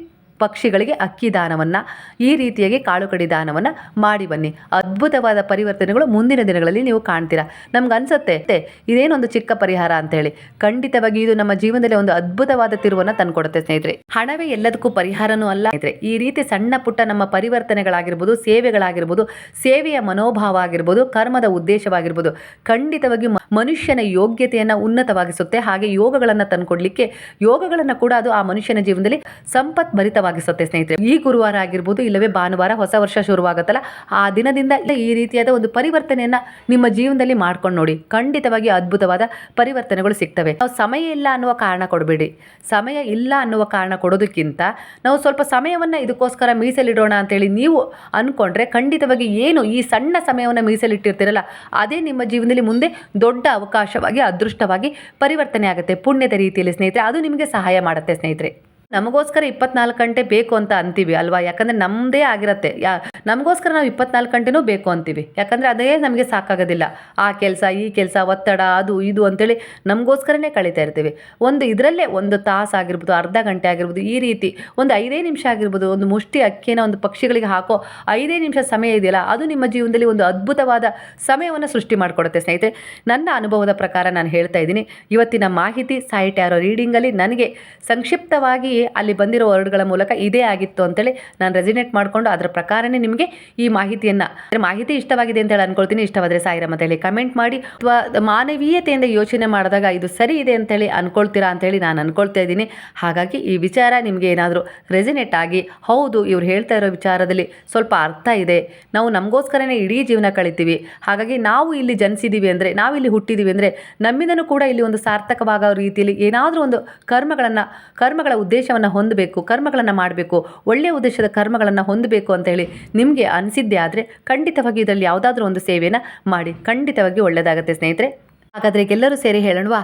ಪಕ್ಷಿಗಳಿಗೆ ಅಕ್ಕಿ ದಾನವನ್ನು, ಈ ರೀತಿಯಾಗಿ ಕಾಳು ಕಡಿ ದಾನವನ್ನು ಮಾಡಿ ಬನ್ನಿ. ಅದ್ಭುತವಾದ ಪರಿವರ್ತನೆಗಳು ಮುಂದಿನ ದಿನಗಳಲ್ಲಿ ನೀವು ಕಾಣ್ತೀರಾ. ನಮ್ಗೆ ಅನ್ಸುತ್ತೆ ಇದೇನೊಂದು ಚಿಕ್ಕ ಪರಿಹಾರ ಅಂತ ಹೇಳಿ ಖಂಡಿತವಾಗಿ ಇದು ನಮ್ಮ ಜೀವನದಲ್ಲಿ ಒಂದು ಅದ್ಭುತವಾದ ತಿರುವನ್ನು ತಂದುಕೊಡುತ್ತೆ ಸ್ನೇಹಿತರೆ. ಹಣವೇ ಎಲ್ಲದಕ್ಕೂ ಪರಿಹಾರನೂ ಅಲ್ಲ ಸ್ನೇಹಿತರೆ. ಈ ರೀತಿ ಸಣ್ಣ ಪುಟ್ಟ ನಮ್ಮ ಪರಿವರ್ತನೆಗಳಾಗಿರ್ಬೋದು, ಸೇವೆಗಳಾಗಿರ್ಬೋದು, ಸೇವೆಯ ಮನೋಭಾವ ಆಗಿರ್ಬೋದು, ಕರ್ಮದ ಉದ್ದೇಶವಾಗಿರ್ಬೋದು ಖಂಡಿತವಾಗಿ ಮನುಷ್ಯನ ಯೋಗ್ಯತೆಯನ್ನು ಉನ್ನತವಾಗಿಸುತ್ತೆ. ಹಾಗೆ ಯೋಗಗಳನ್ನು ತಂದುಕೊಡ್ಲಿಕ್ಕೆ ಯೋಗಗಳನ್ನು ಕೂಡ ಅದು ಆ ಮನುಷ್ಯನ ಜೀವನದಲ್ಲಿ ಸಂಪತ್ ಭರಿತವಾಗಿಸುತ್ತೆ ಸ್ನೇಹಿತರೆ. ಈ ಗುರುವಾರ ಆಗಿರ್ಬೋದು, ಇಲ್ಲವೇ ಭಾನುವಾರ ಹೊಸ ವರ್ಷ ಶುರುವಾಗುತ್ತಲ್ಲ, ಆ ದಿನದಿಂದ ಈ ರೀತಿಯಾದ ಒಂದು ಪರಿವರ್ತನೆಯನ್ನು ನಿಮ್ಮ ಜೀವನದಲ್ಲಿ ಮಾಡ್ಕೊಂಡು ನೋಡಿ. ಖಂಡಿತವಾಗಿ ಅದ್ಭುತವಾದ ಪರಿವರ್ತನೆಗಳು ಸಿಗ್ತವೆ. ನಾವು ಸಮಯ ಇಲ್ಲ ಅನ್ನುವ ಕಾರಣ ಕೊಡಬೇಡಿ. ಸಮಯ ಇಲ್ಲ ಅನ್ನುವ ಕಾರಣ ಕೊಡೋದಕ್ಕಿಂತ ನಾವು ಸ್ವಲ್ಪ ಸಮಯವನ್ನು ಇದಕ್ಕೋಸ್ಕರ ಮೀಸಲಿಡೋಣ ಅಂತೇಳಿ ನೀವು ಅಂದ್ಕೊಂಡ್ರೆ ಖಂಡಿತವಾಗಿ ಏನು ಈ ಸಣ್ಣ ಸಮಯವನ್ನು ಮೀಸಲಿಟ್ಟಿರ್ತೀರಲ್ಲ, ಅದೇ ನಿಮ್ಮ ಜೀವನದಲ್ಲಿ ಮುಂದೆ ದೊಡ್ಡ ಅವಕಾಶವಾಗಿ ಅದೃಷ್ಟವಾಗಿ ಪರಿವರ್ತನೆ ಆಗುತ್ತೆ ಪುಣ್ಯದ ರೀತಿಯಲ್ಲಿ ಸ್ನೇಹಿತರೆ. ಅದು ನಿಮಗೆ ಸಹಾಯ ಮಾಡುತ್ತೆ ಸ್ನೇಹಿತರೆ. ನಮಗೋಸ್ಕರ ಇಪ್ಪತ್ನಾಲ್ಕು ಗಂಟೆ ಬೇಕು ಅಂತ ಅಂತೀವಿ ಅಲ್ವಾ? ಯಾಕಂದರೆ ನಮ್ಮದೇ ಆಗಿರತ್ತೆ. ಯಾ, ನಮಗೋಸ್ಕರ ನಾವು ಇಪ್ಪತ್ನಾಲ್ಕು ಗಂಟೆನೂ ಬೇಕು ಅಂತೀವಿ. ಯಾಕಂದರೆ ಅದೇ ನಮಗೆ ಸಾಕಾಗೋದಿಲ್ಲ. ಆ ಕೆಲಸ, ಈ ಕೆಲಸ, ಒತ್ತಡ, ಅದು, ಇದು ಅಂತೇಳಿ ನಮಗೋಸ್ಕರನೇ ಕಳೀತಾ ಇರ್ತೀವಿ. ಒಂದು ಇದರಲ್ಲೇ ಒಂದು ತಾಸು ಆಗಿರ್ಬೋದು, ಅರ್ಧ ಗಂಟೆ ಆಗಿರ್ಬೋದು, ಈ ರೀತಿ ಒಂದು ಐದೇ ನಿಮಿಷ ಆಗಿರ್ಬೋದು, ಒಂದು ಮುಷ್ಟಿ ಅಕ್ಕಿನ ಒಂದು ಪಕ್ಷಿಗಳಿಗೆ ಹಾಕೋ ಐದೇ ನಿಮಿಷ ಸಮಯ ಇದೆಯಲ್ಲ, ಅದು ನಿಮ್ಮ ಜೀವನದಲ್ಲಿ ಒಂದು ಅದ್ಭುತವಾದ ಸಮಯವನ್ನು ಸೃಷ್ಟಿ ಮಾಡಿಕೊಡುತ್ತೆ ಸ್ನೇಹಿತರೆ. ನನ್ನ ಅನುಭವದ ಪ್ರಕಾರ ನಾನು ಹೇಳ್ತಾ ಇದ್ದೀನಿ. ಇವತ್ತಿನ ಮಾಹಿತಿ ಸಾಹಿತ್ಯ ಟ್ಯಾರೋ ರೀಡಿಂಗಲ್ಲಿ ನನಗೆ ಸಂಕ್ಷಿಪ್ತವಾಗಿ ಅಲ್ಲಿ ಬಂದಿರೋ ವರ್ಡ್ಗಳ ಮೂಲಕ ಇದೇ ಆಗಿತ್ತು ಅಂತೇಳಿ ನಾನು ರೆಸಿನೇಟ್ ಮಾಡಿಕೊಂಡು ಅದರ ಪ್ರಕಾರನೇ ನಿಮಗೆ ಈ ಮಾಹಿತಿಯನ್ನು ಮಾಹಿತಿ ಇಷ್ಟವಾಗಿದೆ ಅಂತೇಳಿ ಅನ್ಕೊಳ್ತೀನಿ. ಇಷ್ಟವಾದರೆ ಸಾಯಿರ ಅಂತ ಹೇಳಿ ಕಮೆಂಟ್ ಮಾಡಿ. ಅಥವಾ ಮಾನವೀಯತೆಯಿಂದ ಯೋಚನೆ ಮಾಡಿದಾಗ ಇದು ಸರಿ ಇದೆ ಅಂತೇಳಿ ಅನ್ಕೊಳ್ತೀರಾ ಅಂತೇಳಿ ನಾನು ಅನ್ಕೊಳ್ತಾ ಇದ್ದೀನಿ. ಹಾಗಾಗಿ ಈ ವಿಚಾರ ನಿಮಗೆ ಏನಾದರೂ ರೆಸಿನೇಟ್ ಆಗಿ, ಹೌದು ಇವ್ರು ಹೇಳ್ತಾ ಇರೋ ವಿಚಾರದಲ್ಲಿ ಸ್ವಲ್ಪ ಅರ್ಥ ಇದೆ. ನಾವು ನಮಗೋಸ್ಕರನೇ ಇಡೀ ಜೀವನ ಕಳಿತೀವಿ. ಹಾಗಾಗಿ ನಾವು ಇಲ್ಲಿ ಜನಿಸಿದ್ದೀವಿ ಅಂದರೆ, ನಾವು ಇಲ್ಲಿ ಹುಟ್ಟಿದ್ದೀವಿ ಅಂದರೆ ನಮ್ಮಿಂದನೂ ಕೂಡ ಇಲ್ಲಿ ಒಂದು ಸಾರ್ಥಕವಾಗೋ ರೀತಿಯಲ್ಲಿ ಏನಾದರೂ ಒಂದು ಕರ್ಮಗಳನ್ನು, ಕರ್ಮಗಳ ಉದ್ದೇಶವನ್ನು ಹೊಂದಬೇಕು, ಕರ್ಮಗಳನ್ನು ಮಾಡಬೇಕು, ಒಳ್ಳೆಯ ಉದ್ದೇಶದ ಕರ್ಮಗಳನ್ನು ಹೊಂದಬೇಕು ಅಂತ ಹೇಳಿ ನಿಮಗೆ ಅನಿಸಿದ್ದೇ ಆದರೆ ಖಂಡಿತವಾಗಿ ಇದರಲ್ಲಿ ಯಾವುದಾದ್ರೂ ಒಂದು ಸೇವೆಯನ್ನು ಮಾಡಿ, ಖಂಡಿತವಾಗಿ ಒಳ್ಳೆಯದಾಗುತ್ತೆ ಸ್ನೇಹಿತರೆ. ಹಾಗಾದರೆ ಎಲ್ಲರೂ ಸೇರಿ ಹೇಳೋಣವಾ?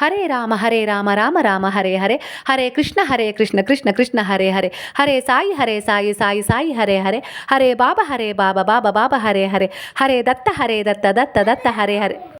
ಹರೇ ರಾಮ ಹರೇ ರಾಮ ರಾಮ ರಾಮ, ಹರೇ ಹರೇ ಹರೇ ಕೃಷ್ಣ ಹರೇ ಕೃಷ್ಣ ಕೃಷ್ಣ ಕೃಷ್ಣ, ಹರೇ ಹರೇ ಹರೇ ಸಾಯಿ ಹರೇ ಸಾಯಿ ಸಾಯಿ ಸಾಯಿ, ಹರೇ ಹರೇ ಹರೇ ಬಾಬಾ ಹರೇ ಬಾಬಾ ಬಾಬಾ ಬಾಬಾ, ಹರೇ ಹರೇ ಹರೇ ದತ್ತ ಹರೇ ದತ್ತ ದತ್ತ ದತ್ತ, ಹರೇ ಹರೇ.